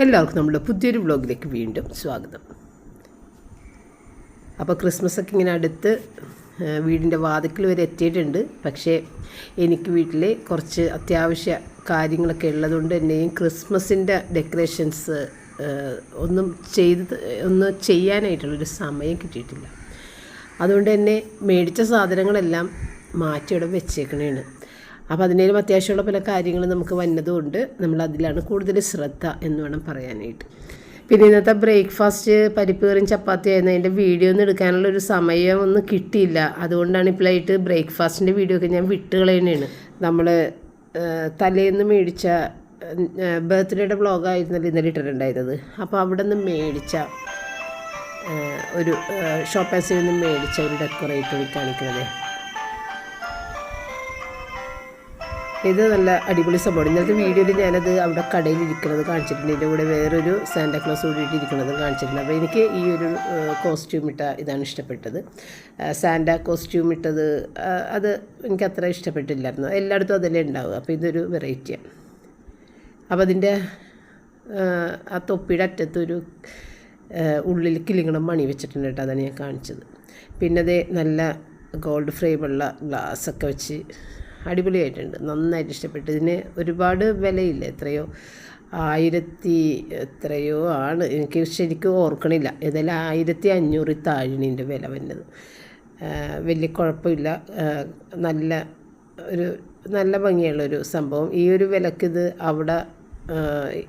എല്ലാവർക്കും നമ്മുടെ പുതിയൊരു വ്ളോഗിലേക്ക് വീണ്ടും സ്വാഗതം. അപ്പോൾ ക്രിസ്മസ് ഒക്കെ ഇങ്ങനെ അടുത്ത് വീടിന്റെ വാതിക്കൽ വരെ എത്തിയിട്ടുണ്ട്. പക്ഷേ എനിക്ക് വീട്ടിൽ കുറച്ച് അത്യാവശ്യ കാര്യങ്ങളൊക്കെ ഉള്ളതുകൊണ്ട് തന്നെയും ക്രിസ്മസിന്റെ ഡെക്കറേഷൻസ് ഒന്നും ചെയ്ത് ഒന്ന് ചെയ്യാനായിട്ടുള്ളൊരു സമയം കിട്ടിയിട്ടില്ല. അതുകൊണ്ട് തന്നെ മേടിച്ച സാധനങ്ങളെല്ലാം മാറ്റിയിടം വെച്ചേക്കണേണ്. അപ്പോൾ അതിനേലും അത്യാവശ്യമുള്ള പല കാര്യങ്ങളും നമുക്ക് വന്നതുകൊണ്ട് നമ്മൾ അതിലാണ് കൂടുതൽ ശ്രദ്ധ എന്ന് വേണം പറയാനായിട്ട്. പിന്നെ ഇന്നത്തെ ബ്രേക്ക്ഫാസ്റ്റ് പരിപ്പ് കറിയും ചപ്പാത്തി ആയിരുന്നു. അതിന്റെ വീഡിയോ ഒന്നും എടുക്കാനുള്ള ഒരു സമയം ഒന്നും കിട്ടിയില്ല. അതുകൊണ്ടാണ് ഇപ്പോഴായിട്ട് ബ്രേക്ക്ഫാസ്റ്റിന്റെ വീഡിയോ ഒക്കെ ഞാൻ വിട്ട് കളയുന്നതാണ്. നമ്മൾ തലേന്ന് മേടിച്ച ബർത്ത്ഡേയുടെ വ്ളോഗായിരുന്നല്ലോ ഇന്നലെ ഇട്ടിട്ടുണ്ടായിരുന്നത്. അപ്പോൾ അവിടെ നിന്ന് മേടിച്ച ഒരു ഒരു ഷോപ്പേഴ്സിൽ നിന്ന് മേടിച്ച ഒരു ഡെക്കറേറ്റ് കാണിക്കുന്നത്. ഇത് നല്ല അടിപൊളി സംഭവമാണ്. ഇന്നത്തെ വീഡിയോയിൽ ഞാനത് അവിടെ കടയിൽ ഇരിക്കുന്നത് കാണിച്ചിട്ടുണ്ട്. എന്റെ കൂടെ വേറൊരു സാന്റാക്ലോസ് കൂടിയിട്ട് ഇരിക്കുന്നതും കാണിച്ചിട്ടുണ്ട്. അപ്പോൾ എനിക്ക് ഈ ഒരു കോസ്റ്റ്യൂം ഇട്ട ഇതാണ് ഇഷ്ടപ്പെട്ടത്. സാന്റ കോസ്റ്റ്യൂം ഇട്ടത് അത് എനിക്ക് അത്ര ഇഷ്ടപ്പെട്ടില്ലായിരുന്നു. എല്ലായിടത്തും അതല്ലേ ഉണ്ടാവുക. അപ്പോൾ ഇതൊരു വെറൈറ്റിയാണ് അപ്പോൾ അതിന്റെ ആ തൊപ്പിയുടെ അറ്റത്തൊരു ഉള്ളിൽ കിളിങ്ങണം മണി വെച്ചിട്ടുണ്ട് കേട്ടോ. അതാണ് ഞാൻ കാണിച്ചത്. പിന്നെ അതേ നല്ല ഗോൾഡ് ഫ്രെയിമുള്ള ഗ്ലാസ്സൊക്കെ വെച്ച് അടിപൊളിയായിട്ടുണ്ട്. നന്നായിട്ട് ഇഷ്ടപ്പെട്ടു. ഇതിന് ഒരുപാട് വിലയില്ല. എത്രയോ ആയിരത്തി എത്രയോ ആണ്. എനിക്ക് ശരിക്കും ഓർക്കണില്ല. ഏതായാലും ആയിരത്തി അഞ്ഞൂറ് താഴിണിന്റെ വില വന്നത്. വലിയ കുഴപ്പമില്ല. നല്ല ഒരു നല്ല ഭംഗിയുള്ളൊരു സംഭവം. ഈ ഒരു വിലക്കിത് അവിടെ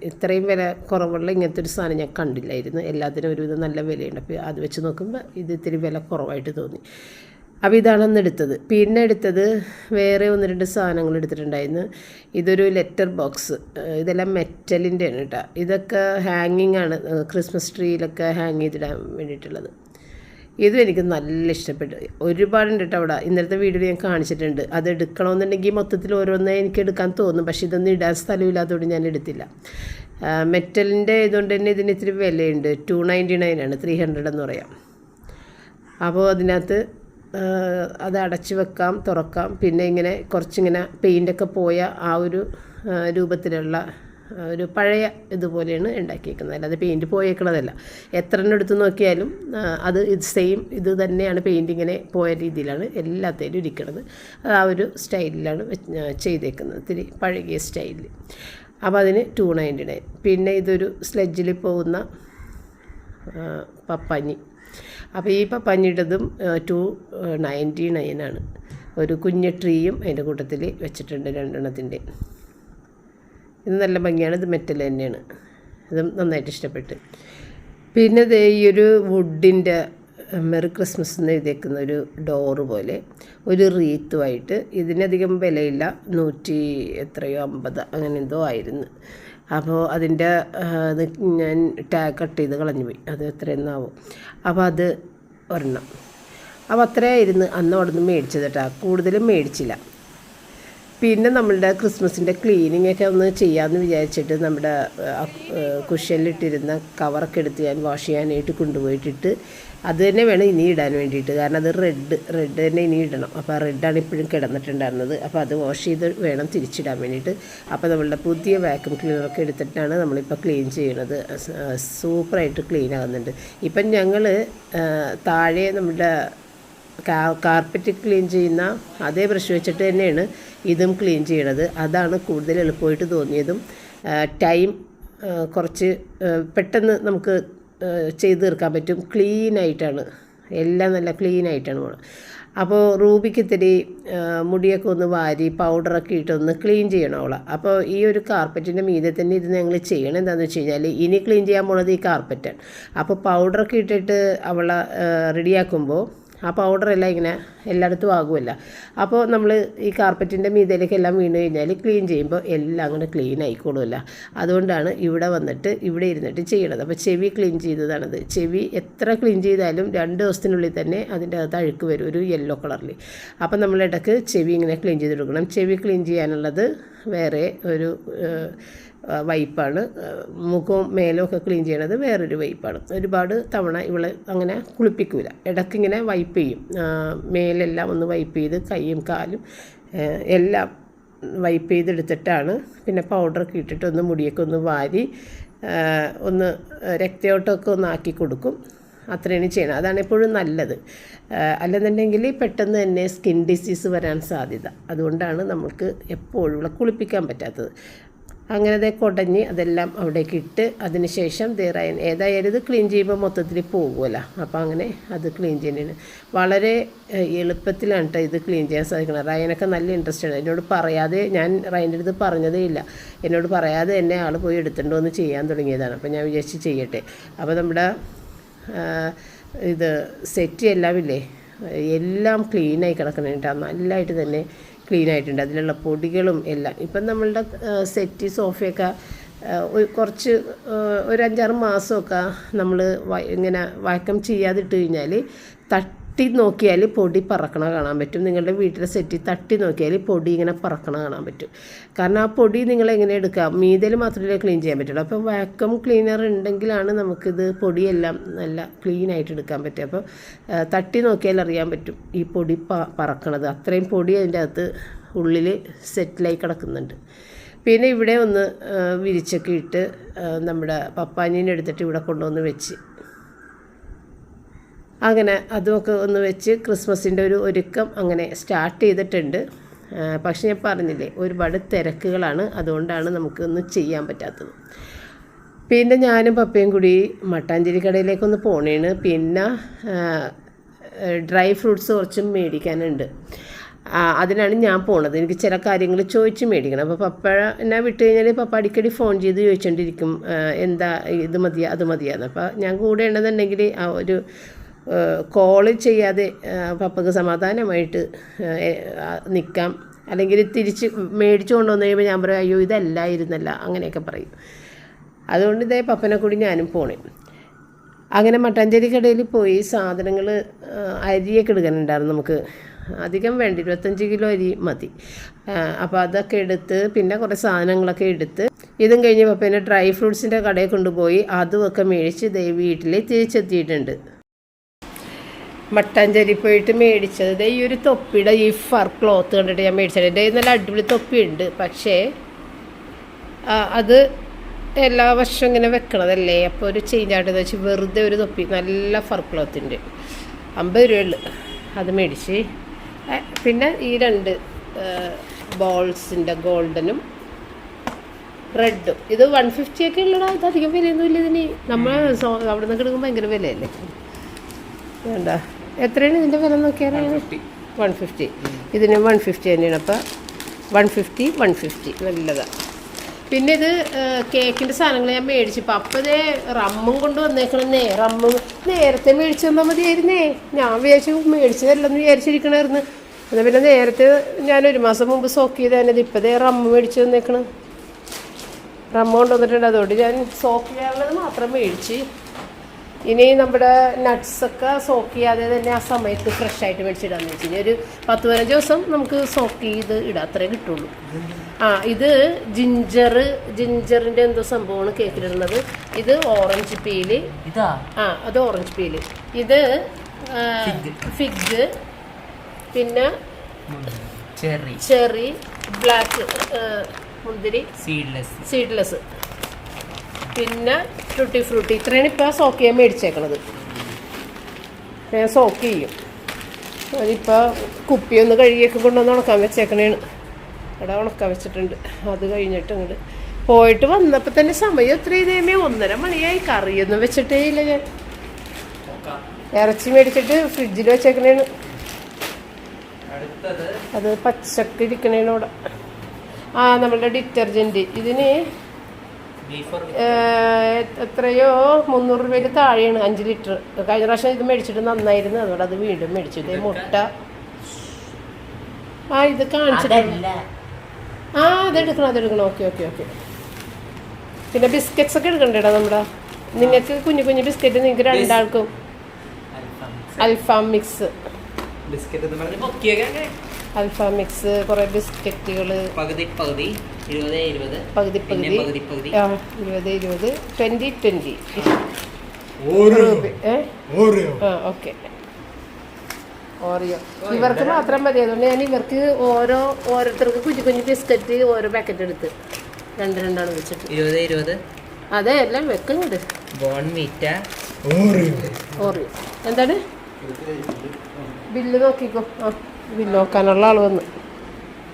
ഇത്രയും വില കുറവുള്ള ഇങ്ങനത്തെ ഒരു സാധനം ഞാൻ കണ്ടില്ലായിരുന്നു. എല്ലാത്തിനും ഒരുവിധം നല്ല വിലയുണ്ട്. അപ്പോൾ അത് വെച്ച് നോക്കുമ്പോൾ ഇത് ഇത്തിരി വില കുറവായിട്ട് തോന്നി. അപ്പോൾ ഇതാണ് അന്ന് എടുത്തത്. പിന്നെ എടുത്തത് വേറെ ഒന്ന് രണ്ട് സാധനങ്ങൾ എടുത്തിട്ടുണ്ടായിരുന്നു. ഇതൊരു ലെറ്റർ ബോക്സ് ഇതെല്ലാം മെറ്റലിന്റെ ആണ് കേട്ടോ ഇതൊക്കെ ഹാങ്ങിങ് ആണ്. ക്രിസ്മസ് ട്രീയിലൊക്കെ ഹാങ് ചെയ്തിടാൻ വേണ്ടിയിട്ടുള്ളത്. ഇതും എനിക്ക് നല്ല ഇഷ്ടപ്പെട്ടു. ഒരുപാടുണ്ട് കേട്ടോ അവിടെ. ഇന്നലത്തെ വീഡിയോ ഞാൻ കാണിച്ചിട്ടുണ്ട്. അത് എടുക്കണമെന്നുണ്ടെങ്കിൽ മൊത്തത്തിൽ ഓരോന്നേ എനിക്ക് എടുക്കാൻ തോന്നും. പക്ഷേ ഇതൊന്നും ഇടാൻ സ്ഥലമില്ലാത്തതുകൊണ്ട് ഞാൻ എടുത്തില്ല. മെറ്റലിന്റെ ഇതുകൊണ്ട് തന്നെ ഇതിന് ഇത്തിരി വിലയുണ്ട്. ടു നയന്റി നയൻ ആണ്. ത്രീ ഹൺഡ്രഡ് എന്ന് പറയാം. അപ്പോൾ അതിനകത്ത് അത് അടച്ചു വെക്കാം തുറക്കാം. പിന്നെ ഇങ്ങനെ കുറച്ചിങ്ങനെ പെയിന്റൊക്കെ പോയ ആ ഒരു രൂപത്തിലുള്ള ഒരു പഴയ ഇതുപോലെയാണ് ഉണ്ടാക്കിയേക്കുന്നത്. അല്ലാതെ പെയിന്റ് പോയേക്കണതല്ല എത്ര എണ്ണം എടുത്ത് നോക്കിയാലും അത് ഇത് സെയിം ഇത് തന്നെയാണ് പെയിന്റിങ്ങനെ പോയ രീതിയിലാണ് എല്ലാത്തേലും ഇരിക്കുന്നത് ആ ഒരു സ്റ്റൈലിലാണ് ചെയ്തേക്കുന്നത്. ഇത്തിരി പഴകിയ സ്റ്റൈലിൽ അപ്പോൾ അതിന് ടു നയന്റി നയൻ പിന്നെ ഇതൊരു സ്ലെഡ്ജിൽ പോകുന്ന പപ്പാഞ്ഞി. അപ്പോൾ ഈ പപ്പാഞ്ഞിയുടേതും ടു നയന്റി നയനാണ് ഒരു കുഞ്ഞ് ട്രീയും അതിന്റെ കൂട്ടത്തിൽ വെച്ചിട്ടുണ്ട് രണ്ടെണ്ണത്തിന്റെ ഇത് നല്ല ഭംഗിയാണ് ഇത് മെറ്റൽ തന്നെയാണ്. ഇതും നന്നായിട്ട് ഇഷ്ടപ്പെട്ട്. പിന്നെ ദേ ഈ ഒരു വുഡിന്റെ മെറി ക്രിസ്മസ് എന്ന് എഴുതിയേക്കുന്ന ഒരു ഡോറ് പോലെ ഒരു റീത്തുമായിട്ട് ഇതിനധികം വിലയില്ല നൂറ്റി എത്രയോ അമ്പത് അങ്ങനെ എന്തോ ആയിരുന്നു. അപ്പോൾ അതിന്റെ ഞാൻ ടാഗ് കട്ട് ചെയ്ത് കളഞ്ഞു പോയി. അത് എത്രയെന്നാവും. അപ്പോൾ അത് ഒരെണ്ണം. അപ്പോൾ അത്രയായിരുന്നു അന്ന് അവിടെ നിന്ന് മേടിച്ചത് കേട്ടോ കൂടുതലും മേടിച്ചില്ല. പിന്നെ നമ്മളുടെ ക്രിസ്മസിന്റെ ക്ലീനിങ് ഒക്കെ ഒന്ന് ചെയ്യാമെന്ന് വിചാരിച്ചിട്ട് നമ്മുടെ കുഷ്യലിട്ടിരുന്ന കവറൊക്കെ എടുത്ത് ഞാൻ വാഷ് ചെയ്യാനായിട്ട് കൊണ്ടുപോയിട്ടിട്ട് അത് തന്നെ വേണം ഇനി ഇടാൻ വേണ്ടിയിട്ട്. കാരണം അത് റെഡ് റെഡ് തന്നെ ഇനി ഇടണം. അപ്പോൾ ആ റെഡാണ് ഇപ്പോഴും കിടന്നിട്ടുണ്ടായിരുന്നത്. അപ്പോൾ അത് വാഷ് ചെയ്ത് വേണം തിരിച്ചിടാൻ വേണ്ടിയിട്ട്. അപ്പോൾ നമ്മളുടെ പുതിയ വാക്യൂം ക്ലീനറൊക്കെ എടുത്തിട്ടാണ് നമ്മളിപ്പോൾ ക്ലീൻ ചെയ്യണത്. സൂപ്പറായിട്ട് ക്ലീൻ ആകുന്നുണ്ട്. ഇപ്പം ഞങ്ങൾ താഴെ നമ്മുടെ കാർപ്പറ്റ് ക്ലീൻ ചെയ്യുന്ന അതേ ബ്രഷ് വെച്ചിട്ട് തന്നെയാണ് ഇതും ക്ലീൻ ചെയ്യണത്. അതാണ് കൂടുതൽ എളുപ്പമായിട്ട് തോന്നിയതും. ടൈം കുറച്ച് പെട്ടെന്ന് നമുക്ക് ചെയ്ത് തീർക്കാൻ പറ്റും. ക്ലീനായിട്ടാണ്. എല്ലാം നല്ല ക്ലീനായിട്ടാണ് പോകണം അപ്പോൾ റൂബിക്ക് ഇത്തിരി മുടിയൊക്കെ ഒന്ന് വാരി പൗഡറൊക്കെ ഇട്ടൊന്ന് ക്ലീൻ ചെയ്യണം അവളെ. അപ്പോൾ ഈ ഒരു കാർപ്പറ്റിന്റെ മീതെ തന്നെ ഇത് ഞങ്ങൾ ചെയ്യണം. എന്താണെന്ന് വെച്ച് കഴിഞ്ഞാൽ ഇനി ക്ലീൻ ചെയ്യാൻ പോണത് ഈ കാർപ്പറ്റാണ്. അപ്പോൾ പൗഡറൊക്കെ ഇട്ടിട്ട് അവളെ റെഡിയാക്കുമ്പോൾ ആ പൗഡറെല്ലാം ഇങ്ങനെ എല്ലായിടത്തും ആകുമല്ല. അപ്പോൾ നമ്മൾ ഈ കാർപ്പറ്റിന്റെ മീതയിലേക്ക് എല്ലാം വീണ് കഴിഞ്ഞാൽ ക്ലീൻ ചെയ്യുമ്പോൾ എല്ലാം അങ്ങനെ ക്ലീൻ ആയിക്കോളുമല്ല. അതുകൊണ്ടാണ് ഇവിടെ വന്നിട്ട് ഇവിടെ ഇരുന്നിട്ട് ചെയ്യണത്. അപ്പോൾ ചെവി ക്ലീൻ ചെയ്തതാണത്. ചെവി എത്ര ക്ലീൻ ചെയ്താലും രണ്ട് ദിവസത്തിനുള്ളിൽ തന്നെ അതിന്റെ അകത്ത് അഴുക്ക് വരും ഒരു യെല്ലോ കളറിൽ അപ്പോൾ നമ്മൾ ഇടയ്ക്ക് ചെവി ഇങ്ങനെ ക്ലീൻ ചെയ്ത് കൊടുക്കണം ചെവി ക്ലീൻ ചെയ്യാനുള്ളത് വേറെ ഒരു വൈപ്പാണ്. മുഖവും മേലും ഒക്കെ ക്ലീൻ ചെയ്യണത് വേറൊരു വൈപ്പാണ്. ഒരുപാട് തവണ ഇവളെ അങ്ങനെ കുളിപ്പിക്കൂല. ഇടയ്ക്കിങ്ങനെ വൈപ്പ് ചെയ്യും. മേലെല്ലാം ഒന്ന് വൈപ്പ് ചെയ്ത് കൈയും കാലും എല്ലാം വൈപ്പ് ചെയ്തെടുത്തിട്ടാണ് പിന്നെ പൗഡറൊക്കെ ഇട്ടിട്ട് ഒന്ന് മുടിയൊക്കെ ഒന്ന് വാരി ഒന്ന് രക്തയോട്ടമൊക്കെ ഒന്ന് ആക്കി കൊടുക്കും. അത്രയാണ് ചെയ്യണം അതാണ് എപ്പോഴും നല്ലത്. അല്ലെന്നുണ്ടെങ്കിൽ പെട്ടെന്ന് തന്നെ സ്കിൻ ഡിസീസ് വരാൻ സാധ്യത. അതുകൊണ്ടാണ് നമുക്ക് എപ്പോഴും കുളിപ്പിക്കാൻ പറ്റാത്തത്. അങ്ങനെ ദേ കുടഞ്ഞ് അതെല്ലാം അവിടേക്ക് ഇട്ട് അതിന് ശേഷം ദേ റയൻ ഏതായാലും ഇത് ക്ലീൻ ചെയ്യുമ്പോൾ മൊത്തത്തിൽ പോകുമല്ലോ അപ്പോൾ അങ്ങനെ അത് ക്ലീൻ ചെയ്യുന്നതിന്. വളരെ എളുപ്പത്തിലാണ് കേട്ടോ ഇത് ക്ലീൻ ചെയ്യാൻ സാധിക്കുന്നത്. റയനൊക്കെ നല്ല ഇൻട്രസ്റ്റ് ആണ്. എന്നോട് പറയാതെ ഞാൻ റയന്റെ അടുത്ത് പറഞ്ഞതേ ഇല്ല. എന്നോട് പറയാതെ എന്നെ ആൾ പോയി എടുത്തിട്ടുണ്ടോ എന്ന് ചെയ്യാൻ തുടങ്ങിയതാണ്. അപ്പോൾ ഞാൻ വിചാരിച്ച് ചെയ്യട്ടെ. അപ്പോൾ നമ്മുടെ ഇത് സെറ്റ് എല്ലാം ഇല്ലേ? എല്ലാം ക്ലീനായി കിടക്കണേട്ടാ. നല്ലതായിട്ട് തന്നെ ക്ലീൻ ആയിട്ടുണ്ട്. അതിലുള്ള പൊടികളും എല്ലാം. ഇപ്പം നമ്മളുടെ സെറ്റ് സോഫയൊക്കെ കുറച്ച് ഒരു അഞ്ചാറ് മാസമൊക്കെ നമ്മൾ ഇങ്ങനെ വാക്കം ചെയ്യാതിട്ട് കഴിഞ്ഞാൽ തട്ടി നോക്കിയാൽ പൊടി പറക്കണ കാണാൻ പറ്റും. നിങ്ങളുടെ വീട്ടിലെ സെറ്റിൽ തട്ടി നോക്കിയാൽ പൊടി ഇങ്ങനെ പറക്കണ കാണാൻ പറ്റും. കാരണം ആ പൊടി നിങ്ങൾ എങ്ങനെ എടുക്കുക? മീതയിൽ മാത്രമേ ക്ലീൻ ചെയ്യാൻ പറ്റുള്ളൂ. അപ്പോൾ വാക്വം ക്ലീനർ ഉണ്ടെങ്കിലാണ് നമുക്കിത് പൊടിയെല്ലാം നല്ല ക്ലീൻ ആയിട്ട് എടുക്കാൻ പറ്റുക. അപ്പോൾ തട്ടി നോക്കിയാൽ അറിയാൻ പറ്റും ഈ പൊടി പറക്കണത്. അത്രയും പൊടി അതിന്റെ അകത്ത് ഉള്ളിൽ സെറ്റിലായി കിടക്കുന്നുണ്ട്. പിന്നെ ഇവിടെ ഒന്ന് വിരിച്ചൊക്കെ ഇട്ട് നമ്മുടെ പപ്പാനീനെ എടുത്തിട്ട് ഇവിടെ കൊണ്ടുവന്ന് വെച്ച് അങ്ങനെ അതുമൊക്കെ ഒന്ന് വെച്ച് ക്രിസ്മസിന്റെ ഒരു ഒരുക്കം അങ്ങനെ സ്റ്റാർട്ട് ചെയ്തിട്ടുണ്ട്. പക്ഷെ ഞാൻ പറഞ്ഞില്ലേ ഒരുപാട് തിരക്കുകളാണ്. അതുകൊണ്ടാണ് നമുക്കൊന്നും ചെയ്യാൻ പറ്റാത്തത്. പിന്നെ ഞാനും പപ്പയും കൂടി മട്ടാഞ്ചേരി കടയിലേക്കൊന്ന് പോണേണ്. പിന്നെ ഡ്രൈ ഫ്രൂട്ട്സ് കുറച്ചും മേടിക്കാനുണ്ട്. അതിനാണ് ഞാൻ പോണത്. എനിക്ക് ചില കാര്യങ്ങൾ ചോദിച്ച് മേടിക്കണം. അപ്പോൾ പപ്പ എന്നെ വിട്ട് കഴിഞ്ഞാൽ പപ്പ അടിക്കടി ഫോൺ ചെയ്ത് ചോദിച്ചുകൊണ്ടിരിക്കും എന്താ ഇത് മതിയാ അത് മതിയാന്ന്. അപ്പോൾ ഞാൻ കൂടെ ഉണ്ടെന്നുണ്ടെങ്കിൽ ആ ഒരു കോൾ ചെയ്യാതെ പപ്പക്ക് സമാധാനമായിട്ട് നിൽക്കാം അല്ലെങ്കിൽ തിരിച്ച് മേടിച്ചു കൊണ്ടുവന്നു കഴിയുമ്പോൾ ഞാൻ പറയും അയ്യോ ഇതല്ലായിരുന്നല്ല അങ്ങനെയൊക്കെ പറയും. അതുകൊണ്ട് ഇതേ പപ്പനെ കൂടി ഞാനും പോണേ. അങ്ങനെ മട്ടാഞ്ചേരി കടയിൽ പോയി സാധനങ്ങൾ അരിയൊക്കെ എടുക്കാനുണ്ടായിരുന്നു നമുക്ക്. അധികം വേണ്ട ഇരുപത്തഞ്ച് കിലോ അരി മതി. അപ്പോൾ അതൊക്കെ എടുത്ത് പിന്നെ കുറേ സാധനങ്ങളൊക്കെ എടുത്ത് ഇതും കഴിഞ്ഞപ്പോൾ പിന്നെ ഡ്രൈ ഫ്രൂട്ട്സിന്റെ കടയിൽ കൊണ്ടുപോയി അതുമൊക്കെ മേടിച്ച് വീട്ടിൽ തിരിച്ചെത്തിയിട്ടുണ്ട്. മട്ടാഞ്ചേരി പോയിട്ട് മേടിച്ചത്. ഈ ഒരു തൊപ്പിയുടെ ഈ ഫർ ക്ലോത്ത് കണ്ടിട്ട് ഞാൻ മേടിച്ചത്. എന്റെ നല്ല അടിപൊളി തൊപ്പിയുണ്ട്. പക്ഷേ അത് എല്ലാ വർഷവും ഇങ്ങനെ വെക്കണതല്ലേ? അപ്പോൾ ഒരു ചേഞ്ച് ആയിട്ട് വെച്ച് വെറുതെ ഒരു തൊപ്പി നല്ല ഫർ ക്ലോത്തിന്റെ അമ്പത് രൂപയുള്ളു. അത് മേടിച്ച്. പിന്നെ ഈ രണ്ട് ബോൾസിന്റെ ഗോൾഡനും റെഡും ഇത് വൺ ഫിഫ്റ്റി ഒക്കെ ഉള്ളടാ. ഇത് അധികം വിലയൊന്നുമില്ല ഇതിന്. നമ്മൾ അവിടെ നിന്ന് എടുക്കുമ്പോൾ ഭയങ്കര വിലയല്ലേ? വേണ്ട എത്രയാണ് ഇതിന്റെ വില നോക്കിയാൽ വൺ ഫിഫ്റ്റി ഇതിന് വൺ ഫിഫ്റ്റി തന്നെയാണ്. അപ്പോൾ വൺ ഫിഫ്റ്റി വൺ ഫിഫ്റ്റി നല്ലതാണ് പിന്നെ ഇത് കേക്കിന്റെ സാധനങ്ങൾ ഞാൻ മേടിച്ചപ്പോൾ അപ്പോൾ ഇതേ റമ്മും കൊണ്ട് വന്നേക്കണെന്നേ. റമ്മും നേരത്തെ മേടിച്ചു തന്നാൽ മതിയായിരുന്നേ. ഞാൻ വിചാരിച്ചു മേടിച്ചതല്ലെന്ന് വിചാരിച്ചിരിക്കണമായിരുന്നു എന്നാൽ പിന്നെ നേരത്തെ ഞാൻ ഒരു മാസം മുമ്പ് സോക്ക് ചെയ്ത് തന്നെ ഇപ്പം ദേ റമ്മ് മേടിച്ചു തന്നേക്കണം. റമ്മ കൊണ്ടുവന്നിട്ടുണ്ട്. അതുകൊണ്ട് ഞാൻ സോക്ക് ചെയ്യാനുള്ളത് മാത്രം മേടിച്ച് ഇനി നമ്മുടെ നട്ട്സൊക്കെ സോക്ക് ചെയ്യാതെ തന്നെ ആ സമയത്ത് ഫ്രഷ് ആയിട്ട് മേടിച്ചിടാന്ന് വെച്ച് കഴിഞ്ഞാൽ ഒരു പത്ത് പതിനഞ്ച് ദിവസം നമുക്ക് സോക്ക് ചെയ്ത് ഇടാം. അത്രേ കിട്ടുള്ളൂ. ആ ഇത് ജിഞ്ചർ ജിഞ്ചറിന്റെ എന്തോ സംഭവമാണ് കേക്കിലിടുന്നത് ഇത് ഓറഞ്ച് പീൽ ഇതാ? ആ അത് ഓറഞ്ച് പീൽ ഇത് ഫിഗ് പിന്നെ ചെറി. ചെറി ബ്ലാക്ക് മുന്തിരി. സീഡ്ലെസ് സീഡ്ലെസ് പിന്നെ ഫ്രൂട്ടി ഫ്രൂട്ടി ഇത്രയാണ് ഇപ്പോൾ സോക്ക് ചെയ്യാൻ മേടിച്ചേക്കണത്. ഞാൻ സോക്ക് ചെയ്യും. അതിപ്പോൾ കുപ്പിയൊന്ന് കഴുകിയൊക്കെ കൊണ്ടുവന്ന് ഉണക്കാൻ വെച്ചേക്കണേണ്. അവിടെ ഉണക്കാൻ വെച്ചിട്ടുണ്ട്. അത് കഴിഞ്ഞിട്ട് ഇങ്ങോട്ട് പോയിട്ട് വന്നപ്പോൾ തന്നെ സമയം എത്ര ഇതേമേ ഒന്നര മണിയായി. കറിയൊന്നും വെച്ചിട്ടേ ഇല്ല ഞാൻ. ഇറച്ചി മേടിച്ചിട്ട് ഫ്രിഡ്ജിൽ വെച്ചേക്കണേണ്. അത് പച്ചക്ക് ഇരിക്കണേണ് അവിടെ ആ നമ്മളുടെ ഡിറ്റർജന്റ് ഇതിന് എത്രയോ? മുന്നൂറ് രൂപയിൽ താഴെയാണ് അഞ്ച് ലിറ്റർ. കഴിഞ്ഞ പ്രാവശ്യം ഇത് മേടിച്ചിട്ട് നന്നായിരുന്നു. അതുകൊണ്ട് അത് വീണ്ടും മേടിച്ചു. ഇതേ മുട്ട. ആ ഇത് കാണിച്ചിട്ടില്ല ആ അതെടുക്കണം അതെടുക്കണം. Okay okay okay. പിന്നെ ബിസ്ക്കറ്റ്സ് ഒക്കെ എടുക്കണ്ടേടാ നമ്മുടെ? നിങ്ങൾക്ക് കുഞ്ഞു കുഞ്ഞു ബിസ്ക്കറ്റ് നിങ്ങൾക്ക് രണ്ടാൾക്കും. അൽഫാം മിക്സ് അൽഫാം മിക്സ് കുറേ ബിസ്ക്കറ്റുകൾ പകുതി പകുതി. ഇരുപത് ഇരുപത്. പകുതി പകുതി. ആ ഇരുപത് ഇരുപത്. Twenty twenty okay. ഓറിയോ. ഇവർക്ക് മാത്രം മതി. അതുകൊണ്ട് ഞാൻ ഇവർക്ക് ഓരോ ഓരോരുത്തർക്ക് കുഞ്ഞു കുഞ്ഞു ബിസ്ക്കറ്റ് ഓരോ പാക്കറ്റ് എടുത്ത് രണ്ട് രണ്ടാണ് വെച്ചിട്ട്. ഇരുപത് ഇരുപത്. അതെ എല്ലാം വെക്കുന്നുണ്ട്. Bournvita Oreo Oreo. എന്താണ്? ബില്ല് നോക്കിക്കോ. ആ ബില്ല് നോക്കാനുള്ള ആൾ വന്ന്.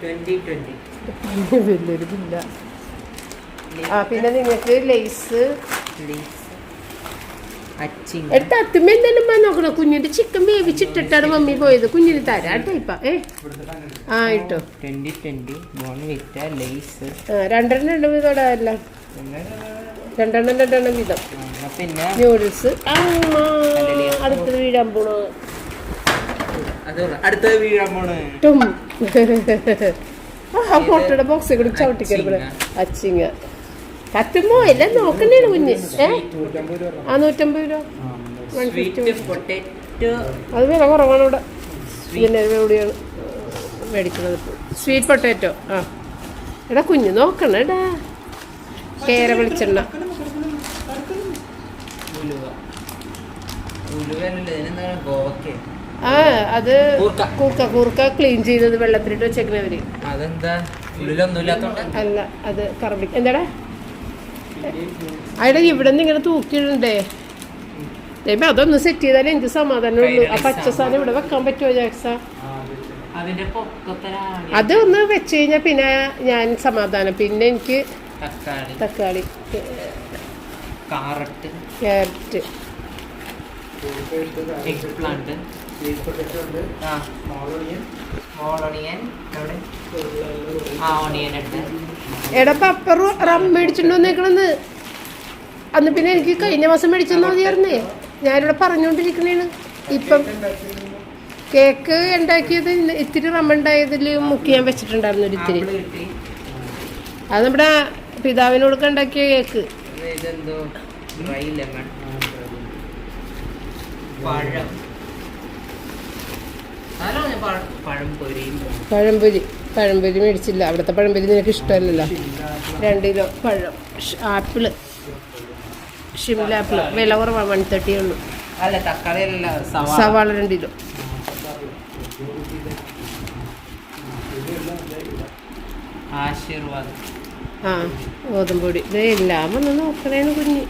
ട്വന്റി ട്വന്റി വലിയൊരു ബില്ല ആ പിന്നെ നിങ്ങൾക്ക് ലേസ് എടുത്ത അത്തുമ്മ എന്തായാലും നോക്കണം? കുഞ്ഞിന്റെ ചിക്കൻ വേവിച്ചിട്ടിട്ടാണ് മമ്മി പോയത്. കുഞ്ഞിന് തരാട്ടോ ഇപ്പൊ. ഏ? ആ ഇട്ടോ. ട്വന്റി ട്വന്റി ബോൺവിറ്റ ലേസ് രണ്ടെണ്ണം രണ്ട് വീതം അല്ല രണ്ടെണ്ണം രണ്ടെണ്ണം വീതം. പിന്നെ ന്യൂഡിൽസ് അടുത്തത് വീഴാൻ പോണോ. അടുത്തത് വീഴാൻ പോണ്. ആ മുട്ടയുടെ ബോക്സിൽ കൂടി ചവിട്ടിക്കരുത് അച്ചിങ്ങ. കത്തുമ്പോ എല്ലാം നോക്കണേ കുഞ്ഞ്. ഏ? ആ നൂറ്റമ്പത് രൂപ. Sweet potato. അത് വില കുറവാണ് ഇവിടെ. ഇതിന്റെ എവിടെയാണ് മേടിക്കുന്നത് സ്വീറ്റ് പൊട്ടാറ്റോ. ആ. എടാ കുഞ്ഞ് നോക്കണം എടാ. കേര വെളിച്ചെണ്ണ. ഉലുവ. ഇതിനെന്താണ്? ഗോവക്ക. ആ അത് കൂർക്ക. കൂർക്ക ക്ലീൻ ചെയ്തത് വെള്ളത്തിലിട്ട് അതെന്താ? ഉള്ളിലൊന്നും അല്ല അത് കറമ്പി എന്താടാ? അവിടെ ഇവിടെ നിന്ന് ഇങ്ങനെ തൂക്കിയിടണ്ടേ? ദൈവം അതൊന്ന് സെറ്റ് ചെയ്താലേ എനിക്ക് സമാധാനമുള്ളൂ ആ പച്ച സാധനം ഇവിടെ വെക്കാൻ പറ്റുമോ ജാക്സ? അത് ഒന്ന് വെച്ച് കഴിഞ്ഞാൽ പിന്നെ ഞാൻ സമാധാനം. പിന്നെ എനിക്ക് തക്കാളി. തക്കാളി. Carrot carrot. Egg plant. ആ. സ്മോൾ ഓണിയൻ എവിടെ ആ ഓണിയൻ ഉണ്ട് എടാ പപ്പർ റം മേടിച്ചിട്ട് വന്നേക്കണെന്ന്. അന്ന് പിന്നെ എനിക്ക് കഴിഞ്ഞ മാസം മേടിച്ചെന്ന് മതിയായിരുന്നേ. ഞാനിവിടെ പറഞ്ഞുകൊണ്ടിരിക്കണേണ് ഇപ്പം കേക്ക് ഉണ്ടാക്കിയത് ഇത്തിരി റം ഉണ്ടായതിൽ മുക്കി ഞാൻ വെച്ചിട്ടുണ്ടായിരുന്നു ഒരു ഇത്തിരി. അത് നമ്മുടെ പിതാവിനോടൊക്കെ ഉണ്ടാക്കിയ കേക്ക്. ഇതെന്തോ? ഡ്രൈ ലെമൺ പഴം അതാണോ ഞാൻ പഴ- പഴം പൊരിയും പഴംപൊരി പഴംപൊരി മേടിച്ചില്ല. അവിടുത്തെ പഴംപൊരി നിനക്ക് ഇഷ്ടമല്ലല്ലോ? രണ്ട് കിലോ പഴം ആപ്പിൾ. ഷിംല ആപ്പിൾ. വില കുറവാണ് വൺ തേർട്ടി ഉള്ളൂ. സവാള. രണ്ട് കിലോ. ആശീർവാദം. ആ ഗോതമ്പൊടി ഇത് എല്ലാം ഒന്ന് നോക്കണേന്ന് കുഞ്ഞ്.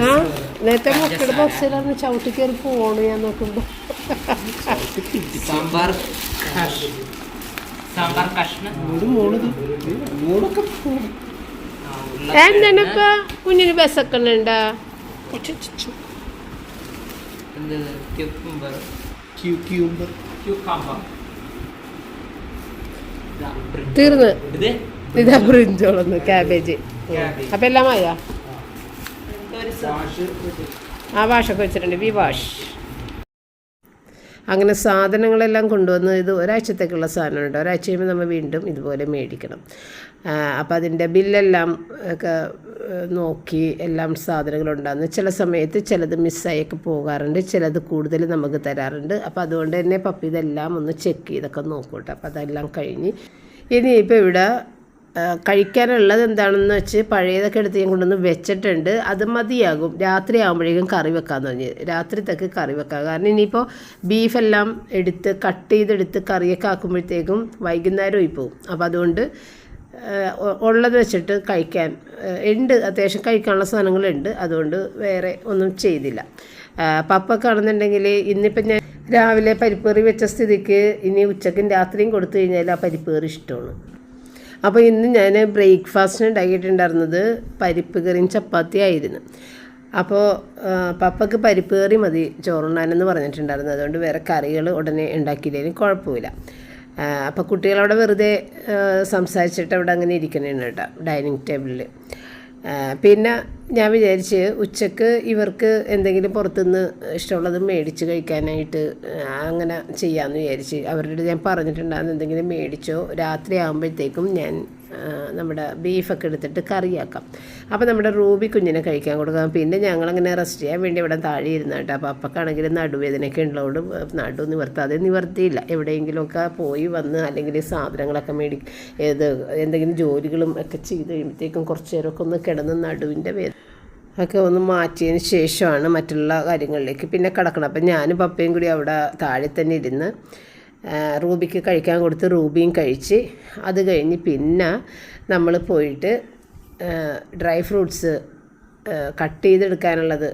ആ? നേരത്തെ മക്കളുടെ ബസ്സിലാണ് ചവിട്ടി കയറി പോണു ഞാൻ നോക്കുമ്പോ. സാമ്പാർ കഷ്. സാമ്പാർ കഷ്ണം. കുഞ്ഞിന് ബസ്സൊക്കെ ഉണ്ടാ. തീർന്ന്. ഇത്? ഇതാ ബ്രിഞ്ചോളന്ന് ക്യാബേജ്. അപ്പൊ എല്ലാം ആയാ? ഒരു സ- വാഷ് ആ വാഷൊക്കെ വെച്ചിട്ടുണ്ട്. V wash. അങ്ങനെ സാധനങ്ങളെല്ലാം കൊണ്ടുവന്ന് ഇത് ഒരാഴ്ചത്തേക്കുള്ള സാധനമുണ്ട്. ഒരാഴ്ച കഴിയുമ്പോൾ നമ്മൾ വീണ്ടും ഇതുപോലെ മേടിക്കണം. അപ്പോൾ അതിന്റെ ബില്ലെല്ലാം ഒക്കെ നോക്കി എല്ലാം സാധനങ്ങളുണ്ടാകുന്നു. ചില സമയത്ത് ചിലത് മിസ്സായൊക്കെ പോകാറുണ്ട്. ചിലത് കൂടുതൽ നമുക്ക് തരാറുണ്ട്. അപ്പോൾ അതുകൊണ്ട് തന്നെ പപ്പ ഇതെല്ലാം ഒന്ന് ചെക്ക് ചെയ്തൊക്കെ നോക്കൂട്ടോ അപ്പോൾ അതെല്ലാം കഴിഞ്ഞ് ഇനിയിപ്പോൾ ഇവിടെ കഴിക്കാനുള്ളത് എന്താണെന്ന് വെച്ച് പഴയതൊക്കെ എടുത്ത് ഞാൻ കൊണ്ടുവന്ന് വെച്ചിട്ടുണ്ട്. അത് മതിയാകും. രാത്രി ആകുമ്പോഴേക്കും കറി വെക്കാമെന്ന് പറഞ്ഞ്. രാത്രിത്തേക്ക് കറി വെക്കാം. കാരണം ഇനിയിപ്പോൾ ബീഫെല്ലാം എടുത്ത് കട്ട് ചെയ്തെടുത്ത് കറിയൊക്കെ ആക്കുമ്പോഴത്തേക്കും വൈകുന്നേരമായി പോകും അപ്പോൾ അതുകൊണ്ട് ഉള്ളത് വെച്ചിട്ട് കഴിക്കാൻ ഉണ്ട്. അത്യാവശ്യം കഴിക്കാനുള്ള സാധനങ്ങളുണ്ട്. അതുകൊണ്ട് വേറെ ഒന്നും ചെയ്തില്ല. പപ്പൊക്കെ ആണെന്നുണ്ടെങ്കിൽ ഇന്നിപ്പം ഞാൻ രാവിലെ പരിപ്പേറി വെച്ച സ്ഥിതിക്ക് ഇനി ഉച്ചക്കും രാത്രിയും കൊടുത്തു കഴിഞ്ഞാൽ ആ പരിപ്പേറി ഇഷ്ടമാണ്. അപ്പോൾ ഇന്ന് ഞാൻ ബ്രേക്ക്ഫാസ്റ്റിന് ഉണ്ടാക്കിയിട്ടുണ്ടായിരുന്നത് പരിപ്പ് കറിയും ചപ്പാത്തി ആയിരുന്നു. അപ്പോൾ പപ്പക്ക് പരിപ്പ് കറി മതി ചോറുണ്ണാനെന്ന് പറഞ്ഞിട്ടുണ്ടായിരുന്നു. അതുകൊണ്ട് വേറെ കറികൾ ഉടനെ ഉണ്ടാക്കിയില്ലെങ്കിലും കുഴപ്പമില്ല. അപ്പോൾ കുട്ടികളവിടെ വെറുതെ സംസാരിച്ചിട്ട് അവിടെ അങ്ങനെ ഇരിക്കണേണ് കേട്ടോ ഡൈനിങ് ടേബിളിൽ പിന്നെ ഞാൻ വിചാരിച്ച് ഉച്ചയ്ക്ക് ഇവർക്ക് എന്തെങ്കിലും പുറത്തുനിന്ന് ഇഷ്ടമുള്ളത് മേടിച്ച് കഴിക്കാനായിട്ട് അങ്ങനെ ചെയ്യാമെന്ന് വിചാരിച്ച് അവരുടെ ഞാൻ പറഞ്ഞിട്ടുണ്ടായിരുന്നു എന്തെങ്കിലും മേടിച്ചോ. രാത്രി ആകുമ്പോഴത്തേക്കും ഞാൻ നമ്മുടെ ബീഫൊക്കെ എടുത്തിട്ട് കറിയാക്കാം. അപ്പോൾ നമ്മുടെ റൂബി കുഞ്ഞിനെ കഴിക്കാൻ കൊടുക്കാം. പിന്നെ ഞങ്ങളങ്ങനെ റെസ്റ്റ് ചെയ്യാൻ വേണ്ടി ഇവിടെ താഴെ ഇരുന്ന കേട്ടോ. അപ്പോൾ അപ്പക്കാണെങ്കിൽ നടുവേദനയൊക്കെ ഉള്ളതുകൊണ്ട് നടു നിവർത്താതെ നിവർത്തിയില്ല. എവിടെയെങ്കിലുമൊക്കെ പോയി വന്ന് അല്ലെങ്കിൽ സാധനങ്ങളൊക്കെ മേടി ഏത് എന്തെങ്കിലും ജോലികളും ഒക്കെ ചെയ്ത് കഴിയുമ്പോഴത്തേക്കും കുറച്ച് നേരമൊക്കെ ഒന്ന് കിടന്ന് നടുവിന്റെ വേദന ഒക്കെ ഒന്ന് മാറ്റിയതിന് ശേഷമാണ് മറ്റുള്ള കാര്യങ്ങളിലേക്ക് പിന്നെ കിടക്കണം അപ്പം ഞാനും പപ്പയും കൂടി അവിടെ താഴെ തന്നെ ഇരുന്ന് റൂബിക്ക് കഴിക്കാൻ കൊടുത്ത് റൂബിയും കഴിച്ച് അത് കഴിഞ്ഞ് പിന്നെ നമ്മൾ പോയിട്ട് ഡ്രൈ ഫ്രൂട്ട്സ് കട്ട് ചെയ്തെടുക്കാനുള്ളത്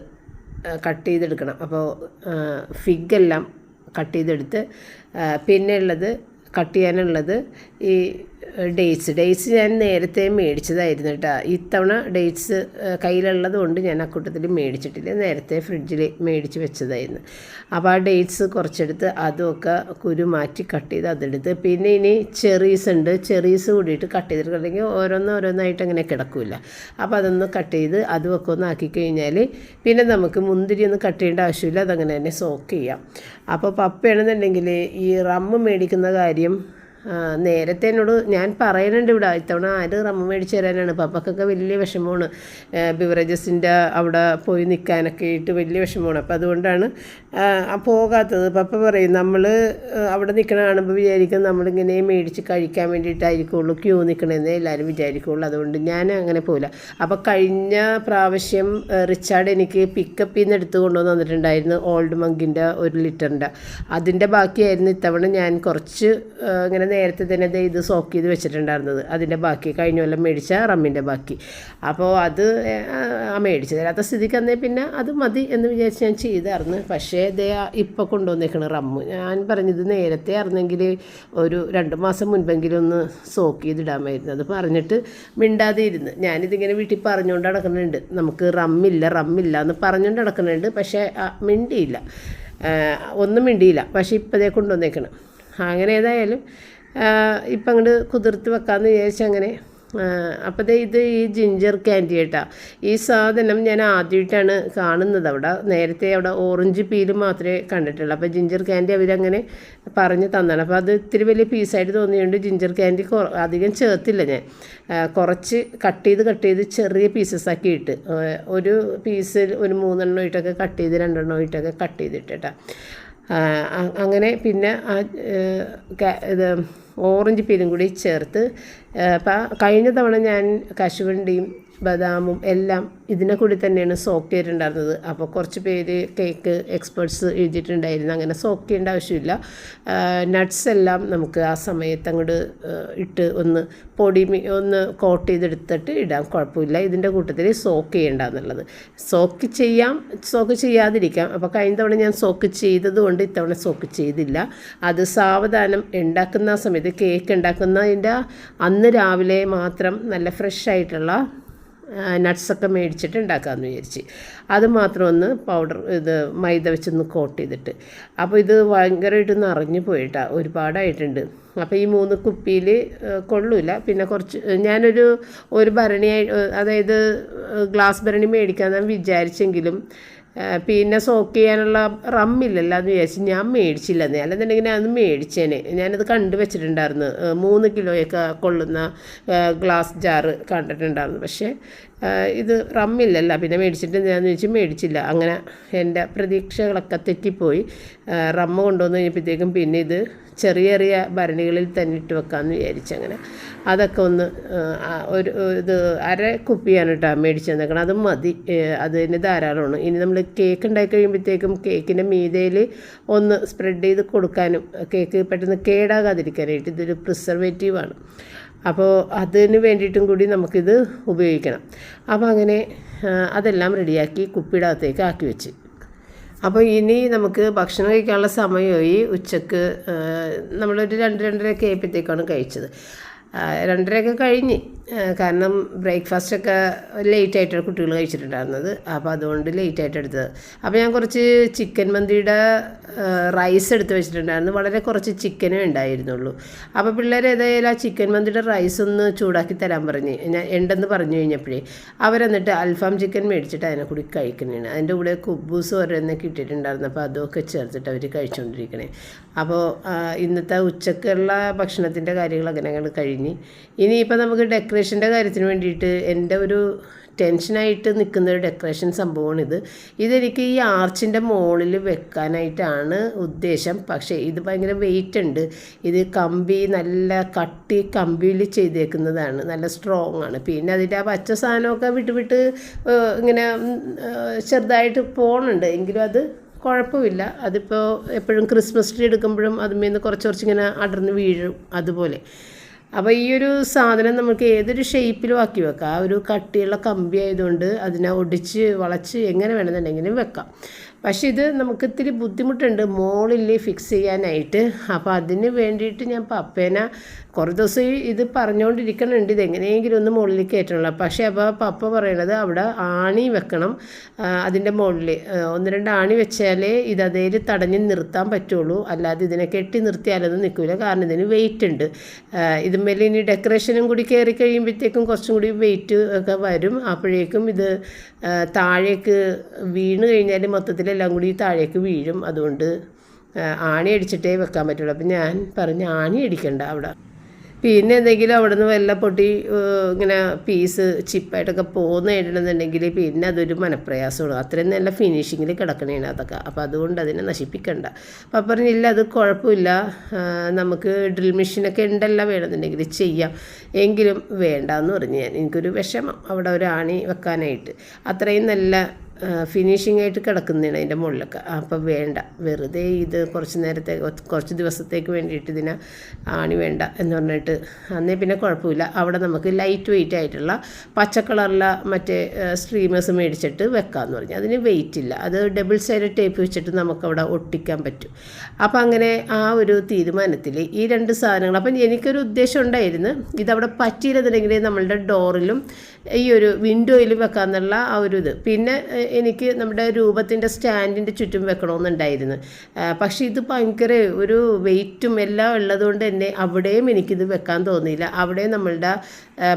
കട്ട് ചെയ്തെടുക്കണം. അപ്പോൾ ഫിഗ് എല്ലാം കട്ട് ചെയ്തെടുത്ത് പിന്നെ ഉള്ളത് കട്ട് ചെയ്യാനുള്ളത് ഈ ഡേറ്റ്സ്. ഡേറ്റ്സ് ഞാൻ നേരത്തെ മേടിച്ചതായിരുന്നു കേട്ടോ ഇത്തവണ ഡേറ്റ്സ് കയ്യിലുള്ളത് കൊണ്ട് ഞാൻ അക്കൂട്ടത്തിൽ മേടിച്ചിട്ടില്ല. നേരത്തെ ഫ്രിഡ്ജിൽ മേടിച്ച് വെച്ചതായിരുന്നു. അപ്പോൾ ആ ഡേറ്റ്സ് കുറച്ചെടുത്ത് അതുമൊക്കെ കുരു മാറ്റി കട്ട് ചെയ്ത് അതെടുത്ത്. പിന്നെ ഇനി ചെറീസ് ഉണ്ട്. ചെറീസ് കൂടിയിട്ട് കട്ട് ചെയ്തിട്ടുണ്ടെങ്കിൽ ഓരോന്ന് ഓരോന്നായിട്ട് അങ്ങനെ കിടക്കില്ല അപ്പോൾ അതൊന്ന് കട്ട് ചെയ്ത് അതുമൊക്കെ ഒന്ന് ആക്കി കഴിഞ്ഞാൽ പിന്നെ നമുക്ക് മുന്തിരി ഒന്നും കട്ട് ചെയ്യേണ്ട ആവശ്യമില്ല. അതങ്ങനെ തന്നെ സോക്ക് ചെയ്യാം. അപ്പോൾ പപ്പയാണെന്നുണ്ടെങ്കിൽ ഈ റമ്മ് മേടിക്കുന്ന കാര്യം നേരത്തെ എന്നോട് ഞാൻ പറയുന്നുണ്ട് ഇവിടെ ഇത്തവണ ആര് റമ്മ മേടിച്ച് തരാനാണ്. പപ്പക്കൊക്കെ വലിയ വിഷമമാണ്. ബിവറേജസിന്റെ അവിടെ പോയി നിൽക്കാനൊക്കെ ആയിട്ട് വലിയ വിഷമമാണ്. അപ്പോൾ അതുകൊണ്ടാണ് പോകാത്തത്. പപ്പ പറയും നമ്മൾ അവിടെ നിൽക്കണ കാണുമ്പോൾ വിചാരിക്കും നമ്മളിങ്ങനെ മേടിച്ച് കഴിക്കാൻ വേണ്ടിയിട്ടായിരിക്കുള്ളൂ ക്യൂ നിൽക്കണമെന്ന് എല്ലാവരും വിചാരിക്കുള്ളൂ. അതുകൊണ്ട് ഞാൻ അങ്ങനെ പോകില്ല അപ്പോൾ കഴിഞ്ഞ പ്രാവശ്യം റിച്ചാർഡ് എനിക്ക് പിക്കപ്പിൽ നിന്ന് എടുത്ത് കൊണ്ടുവന്ന് തന്നിട്ടുണ്ടായിരുന്നു ഓൾഡ് മങ്കിന്റെ ഒരു ലിറ്ററിന്റെ അതിന്റെ ബാക്കിയായിരുന്നു ഇത്തവണ ഞാൻ കുറച്ച് ഇങ്ങനെ നേരത്തെ തന്നെ ഇത് സോക്ക് ചെയ്ത് വെച്ചിട്ടുണ്ടായിരുന്നത്. അതിന്റെ ബാക്കി കഴിഞ്ഞ കൊല്ലം മേടിച്ച റമ്മിന്റെ ബാക്കി. അപ്പോൾ അത് മേടിച്ച് തരാത്ത സ്ഥിതിക്ക് അന്നേ പിന്നെ അത് മതി എന്ന് വിചാരിച്ച് ഞാൻ ചെയ്തായിരുന്നു. പക്ഷേ ദേ ഇപ്പോൾ കൊണ്ടുവന്നേക്കണ റമ്മ്. ഞാൻ പറഞ്ഞത് നേരത്തെ ആയിരുന്നെങ്കിൽ ഒരു രണ്ട് മാസം മുൻപെങ്കിലും ഒന്ന് സോക്ക് ചെയ്തിടാമായിരുന്നു. അത് പറഞ്ഞിട്ട് മിണ്ടാതെ ഇരുന്ന്. ഞാനിതിങ്ങനെ വീട്ടിൽ പറഞ്ഞുകൊണ്ട് നടക്കുന്നുണ്ട്. നമുക്ക് റമ്മില്ല റമ്മില്ല എന്ന് പറഞ്ഞുകൊണ്ട് നടക്കുന്നുണ്ട്. പക്ഷേ മിണ്ടിയില്ല. ഒന്നും മിണ്ടിയില്ല. പക്ഷേ ഇപ്പോഴേ കൊണ്ടുവന്നേക്കണം. അങ്ങനെ ഏതായാലും ഇപ്പം അങ്ങോട്ട് കുതിർത്ത് വെക്കാമെന്ന് വിചാരിച്ചു അങ്ങനെ അപ്പോൾ ഇത് ഈ ജിഞ്ചർ ക്യാൻഡി കേട്ടോ. ഈ സാധനം ഞാൻ ആദ്യമായിട്ടാണ് കാണുന്നത് അവിടെ. നേരത്തെ അവിടെ ഓറഞ്ച് പീൽ മാത്രമേ കണ്ടിട്ടുള്ളൂ. അപ്പോൾ ജിഞ്ചർ ക്യാൻഡി അവരങ്ങനെ പറഞ്ഞ് തന്നാണ്. അപ്പോൾ അത് ഇത്തിരി വലിയ പീസായിട്ട് തോന്നിയതുകൊണ്ട് ജിഞ്ചർ ക്യാൻഡി അധികം ചേർത്തില്ല ഞാൻ. കുറച്ച് കട്ട് ചെയ്ത് കട്ട് ചെയ്ത് ചെറിയ പീസസ് ആക്കി ഇട്ട് ഒരു പീസിൽ ഒരു മൂന്നെണ്ണം ഇട്ടൊക്കെ കട്ട് ചെയ്ത് രണ്ടെണ്ണം ഇട്ടൊക്കെ കട്ട് ചെയ്തിട്ട് കേട്ടോ അങ്ങനെ പിന്നെ ആ ഇത് ഓറഞ്ച് പീലും കൂടി ചേർത്ത് കഴിഞ്ഞ തവണ ഞാൻ കശുവണ്ടിയും ബദാമും എല്ലാം ഇതിനെ കൂടി തന്നെയാണ് സോക്ക് ചെയ്തിട്ടുണ്ടായിരുന്നത്. അപ്പോൾ കുറച്ച് പേര് കേക്ക് എക്സ്പേർട്സ് എഴുതിയിട്ടുണ്ടായിരുന്നു. അങ്ങനെ സോക്ക് ചെയ്യേണ്ട ആവശ്യമില്ല. നട്ട്സ് എല്ലാം നമുക്ക് ആ സമയത്ത് അങ്ങോട്ട് ഇട്ട് ഒന്ന് പൊടി ഒന്ന് കോട്ട് ചെയ്തെടുത്തിട്ട് ഇടാം. കുഴപ്പമില്ല. ഇതിന്റെ കൂട്ടത്തിൽ സോക്ക് ചെയ്യേണ്ട എന്നുള്ളത്. സോക്ക് ചെയ്യാം. സോക്ക് ചെയ്യാതിരിക്കാം. അപ്പോൾ കഴിഞ്ഞ തവണ ഞാൻ സോക്ക് ചെയ്തതുകൊണ്ട് ഇത്തവണ സോക്ക് ചെയ്തില്ല. അത് സാവധാനം ഉണ്ടാക്കുന്ന സമയത്ത് കേക്ക് ഉണ്ടാക്കുന്നതിന്റെ അന്ന് രാവിലെ മാത്രം നല്ല ഫ്രഷ് ആയിട്ടുള്ള നട്ട്സൊക്കെ മേടിച്ചിട്ട് ഉണ്ടാക്കാമെന്ന് വിചാരിച്ച്. അത് മാത്രം ഒന്ന് പൗഡർ ഇത് മൈദ വെച്ചൊന്ന് കോട്ട് ചെയ്തിട്ട്. അപ്പോൾ ഇത് ഭയങ്കരമായിട്ട് നിറഞ്ഞു പോയിട്ടാ ഒരുപാടായിട്ടുണ്ട്. അപ്പോൾ ഈ മൂന്ന് കുപ്പിയിൽ കൊള്ളൂല. പിന്നെ കുറച്ച് ഞാനൊരു ഒരു ഭരണിയായി അതായത് ഗ്ലാസ് ഭരണി മേടിക്കാമെന്ന് വിചാരിച്ചെങ്കിലും പിന്നെ സോക്ക് ചെയ്യാനുള്ള റമ്മില്ലല്ലോ എന്ന് വിചാരിച്ച് ഞാൻ മേടിച്ചില്ലെന്നേ അല്ലെന്നുണ്ടെങ്കിൽ ഞാൻ അത് മേടിച്ചേനെ. ഞാനത് കണ്ടു വെച്ചിട്ടുണ്ടായിരുന്നു. മൂന്ന് കിലോയൊക്കെ കൊള്ളുന്ന ഗ്ലാസ് ജാറ് കണ്ടിട്ടുണ്ടായിരുന്നു. പക്ഷേ ഇത് റമ്മില്ലല്ലോ പിന്നെ മേടിച്ചിട്ട് ഞാൻ ചോദിച്ച് മേടിച്ചില്ല. അങ്ങനെ എന്റെ പ്രതീക്ഷകളൊക്കെ തെറ്റിപ്പോയി. റമ്മ് കൊണ്ടുവന്ന് കഴിഞ്ഞപ്പോഴത്തേക്കും പിന്നെ ഇത് ചെറിയ ചെറിയ ഭരണികളിൽ തന്നെ ഇട്ട് വെക്കാമെന്ന് വിചാരിച്ചങ്ങനെ അതൊക്കെ ഒന്ന് ഒരു ഇത് അര കുപ്പിയാണ് കേട്ടോ മേടിച്ച് തന്നേക്കണം അത് മതി. അതിന് ധാരാളമാണ്. ഇനി നമ്മൾ കേക്ക് ഉണ്ടാക്കി കഴിയുമ്പോഴത്തേക്കും കേക്കിന്റെ മീതയിൽ ഒന്ന് സ്പ്രെഡ് ചെയ്ത് കൊടുക്കാനും കേക്ക് പെട്ടെന്ന് കേടാകാതിരിക്കാനായിട്ട് ഇതൊരു പ്രിസർവേറ്റീവാണ് അപ്പോൾ അതിന് വേണ്ടിയിട്ടും കൂടി നമുക്കിത് ഉപയോഗിക്കണം. അപ്പോൾ അങ്ങനെ അതെല്ലാം റെഡിയാക്കി കുപ്പിയുടെ അകത്തേക്ക് ആക്കി വെച്ച്. അപ്പോൾ ഇനി നമുക്ക് ഭക്ഷണം കഴിക്കാനുള്ള സമയമായി ഉച്ചയ്ക്ക് നമ്മളൊരു രണ്ട് രണ്ടരയൊക്കെ ആയപ്പോഴത്തേക്കാണ് കഴിച്ചത്. രണ്ടരയൊക്കെ കഴിഞ്ഞ്. കാരണം ബ്രേക്ക്ഫാസ്റ്റൊക്കെ ലേറ്റ് ആയിട്ടാണ് കുട്ടികൾ കഴിച്ചിട്ടുണ്ടായിരുന്നത്. അപ്പോൾ അതുകൊണ്ട് ലേറ്റ് ആയിട്ട് എടുത്തത്. അപ്പോൾ ഞാൻ കുറച്ച് ചിക്കൻ മന്തിയുടെ റൈസ് എടുത്ത് വെച്ചിട്ടുണ്ടായിരുന്നു. വളരെ കുറച്ച് ചിക്കനേ ഉണ്ടായിരുന്നുള്ളൂ. അപ്പോൾ പിള്ളേർ ഏതായാലും ആ ചിക്കൻ മന്തിയുടെ റൈസ് ഒന്ന് ചൂടാക്കി തരാൻ പറഞ്ഞ്. ഞാൻ ഉണ്ടെന്ന് പറഞ്ഞു കഴിഞ്ഞപ്പോഴേ അവരെന്നിട്ട് അൽഫാം ചിക്കൻ മേടിച്ചിട്ട് അതിനെ കൂടി കഴിക്കുന്നതാണ്. അതിന്റെ കൂടെ കുബൂസ് ഓരോന്നൊക്കെ ഇട്ടിട്ടുണ്ടായിരുന്നു. അപ്പോൾ അതൊക്കെ ചേർത്തിട്ട് അവർ കഴിച്ചുകൊണ്ടിരിക്കണേ അപ്പോൾ ഇന്നത്തെ ഉച്ചക്കുള്ള ഭക്ഷണത്തിന്റെ കാര്യങ്ങൾ അങ്ങനെ അങ്ങോട്ട് കഴിഞ്ഞ് ഇനിയിപ്പോൾ നമുക്ക് ഡെക്കറേഷന്റെ കാര്യത്തിന് വേണ്ടിയിട്ട് എന്റെ ഒരു ടെൻഷനായിട്ട് നിൽക്കുന്ന ഒരു ഡെക്കറേഷൻ സംഭവമാണിത് ഇതെനിക്ക് ഈ ആർച്ചിന്റെ മുകളിൽ വെക്കാനായിട്ടാണ് ഉദ്ദേശം. പക്ഷേ ഇത് ഭയങ്കര വെയിറ്റ് ഉണ്ട്. ഇത് കമ്പി നല്ല കട്ടി കമ്പിയിൽ ചെയ്തേക്കുന്നതാണ്. നല്ല സ്ട്രോങ് ആണ്. പിന്നെ അതിന്റെ ആ പച്ച സാധനമൊക്കെ വിട്ട് വിട്ട് ഇങ്ങനെ ചെറുതായിട്ട് പോകണുണ്ട് എങ്കിലും അത് കുഴപ്പമില്ല. അതിപ്പോൾ എപ്പോഴും ക്രിസ്മസ് ട്രീ എടുക്കുമ്പോഴും അതിന്മേൽ നിന്ന് കുറച്ച് കുറച്ച് ഇങ്ങനെ അടർന്ന് വീഴും അതുപോലെ. അപ്പോൾ ഈ ഒരു സാധനം നമുക്ക് ഏതൊരു ഷേപ്പിലും ആക്കി വെക്കാം. ആ ഒരു കട്ടിയുള്ള കമ്പി ആയതുകൊണ്ട് അതിനെ ഒടിച്ച് വളച്ച് എങ്ങനെ വേണമെന്നുണ്ടെങ്കിലും വെക്കാം. പക്ഷേ ഇത് നമുക്ക് ഇത്തിരി ബുദ്ധിമുട്ടുണ്ട് മോളിൽ ഫിക്സ് ചെയ്യാനായിട്ട്. അപ്പോൾ അതിന് വേണ്ടിയിട്ട് ഞാൻ പപ്പേന കുറേ ദിവസം ഇത് പറഞ്ഞുകൊണ്ടിരിക്കണുണ്ട് ഇത് എങ്ങനെയെങ്കിലും ഒന്ന് മുകളിൽ കയറ്റണമല്ലോ പക്ഷേ അപ്പോൾ പപ്പ പറയണത് അവിടെ ആണി വെക്കണം. അതിന്റെ മുകളിൽ ഒന്ന് രണ്ട് ആണി വെച്ചാലേ ഇത് അതേൽ തടഞ്ഞ് നിർത്താൻ പറ്റുള്ളൂ. അല്ലാതെ ഇതിനെ കെട്ടി നിർത്തിയാലൊന്നും നിൽക്കില്ല. കാരണം ഇതിന് വെയിറ്റ് ഉണ്ട്. ഇതുമേലെ ഇനി ഡെക്കറേഷനും കൂടി കയറി കഴിയുമ്പോഴത്തേക്കും കുറച്ചും കൂടി വെയിറ്റ് ഒക്കെ വരും. അപ്പോഴേക്കും ഇത് താഴേക്ക് വീണ് കഴിഞ്ഞാൽ മൊത്തത്തിലെല്ലാം കൂടി താഴേക്ക് വീഴും. അതുകൊണ്ട് ആണി അടിച്ചിട്ടേ വെക്കാൻ പറ്റുള്ളൂ. അപ്പം ഞാൻ പറഞ്ഞ് ആണി അടിക്കണ്ട അവിടെ. പിന്നെ എന്തെങ്കിലും അവിടെ നിന്ന് വല്ല പൊട്ടി ഇങ്ങനെ പീസ് ചിപ്പായിട്ടൊക്കെ പോകുന്ന ഇടണമെന്നുണ്ടെങ്കിൽ പിന്നെ അതൊരു മനപ്രയാസമാണ് അത്രയും നല്ല ഫിനിഷിങ്ങിൽ കിടക്കണേണ് അതൊക്കെ അപ്പോൾ അതുകൊണ്ട് അതിനെ നശിപ്പിക്കണ്ട. അപ്പം പറഞ്ഞില്ല അത് കുഴപ്പമില്ല. നമുക്ക് ഡ്രിൽ മെഷീനൊക്കെ ഉണ്ടല്ല വേണമെന്നുണ്ടെങ്കിൽ ചെയ്യാം. എങ്കിലും വേണ്ട എന്ന് പറഞ്ഞു ഞാൻ. എനിക്കൊരു വിഷമം അവിടെ ഒരു ആണി വെക്കാനായിട്ട്. അത്രയും നല്ല ഫിനിഷിംഗ് ആയിട്ട് കിടക്കുന്നതാണ് അതിന്റെ മുകളിലൊക്കെ. അപ്പോൾ വേണ്ട വെറുതെ ഇത് കുറച്ച് നേരത്തെ കുറച്ച് ദിവസത്തേക്ക് വേണ്ടിയിട്ട് ഇതിനെ ആണി വേണ്ട എന്ന് പറഞ്ഞിട്ട് അന്നേ പിന്നെ കുഴപ്പമില്ല. അവിടെ നമുക്ക് ലൈറ്റ് വെയിറ്റ് ആയിട്ടുള്ള പച്ച കളറിലെ മറ്റേ സ്ട്രീമേഴ്സ് മേടിച്ചിട്ട് വെക്കാമെന്ന് പറഞ്ഞു. അതിന് വെയിറ്റ് ഇല്ല. അത് ഡബിൾ സൈഡ് ടേപ്പ് വെച്ചിട്ട് നമുക്കവിടെ ഒട്ടിക്കാൻ പറ്റും. അപ്പോൾ അങ്ങനെ ആ ഒരു തീരുമാനത്തിൽ ഈ രണ്ട് സാധനങ്ങൾ അപ്പം എനിക്കൊരു ഉദ്ദേശം ഉണ്ടായിരുന്നു ഇതവിടെ പറ്റിയിരുന്നുണ്ടെങ്കിൽ നമ്മളുടെ ഡോറിലും ഈ ഒരു വിൻഡോയിലും വെക്കാമെന്നുള്ള ആ ഒരു ഇത്. പിന്നെ എനിക്ക് നമ്മുടെ രൂപത്തിന്റെ സ്റ്റാൻഡിന്റെ ചുറ്റും വെക്കണമെന്നുണ്ടായിരുന്നു. പക്ഷേ ഇത് ഭയങ്കര ഒരു വെയിറ്റും എല്ലാം ഉള്ളതുകൊണ്ട് തന്നെ അവിടെയും എനിക്കിത് വെക്കാൻ തോന്നിയില്ല. അവിടെ നമ്മളുടെ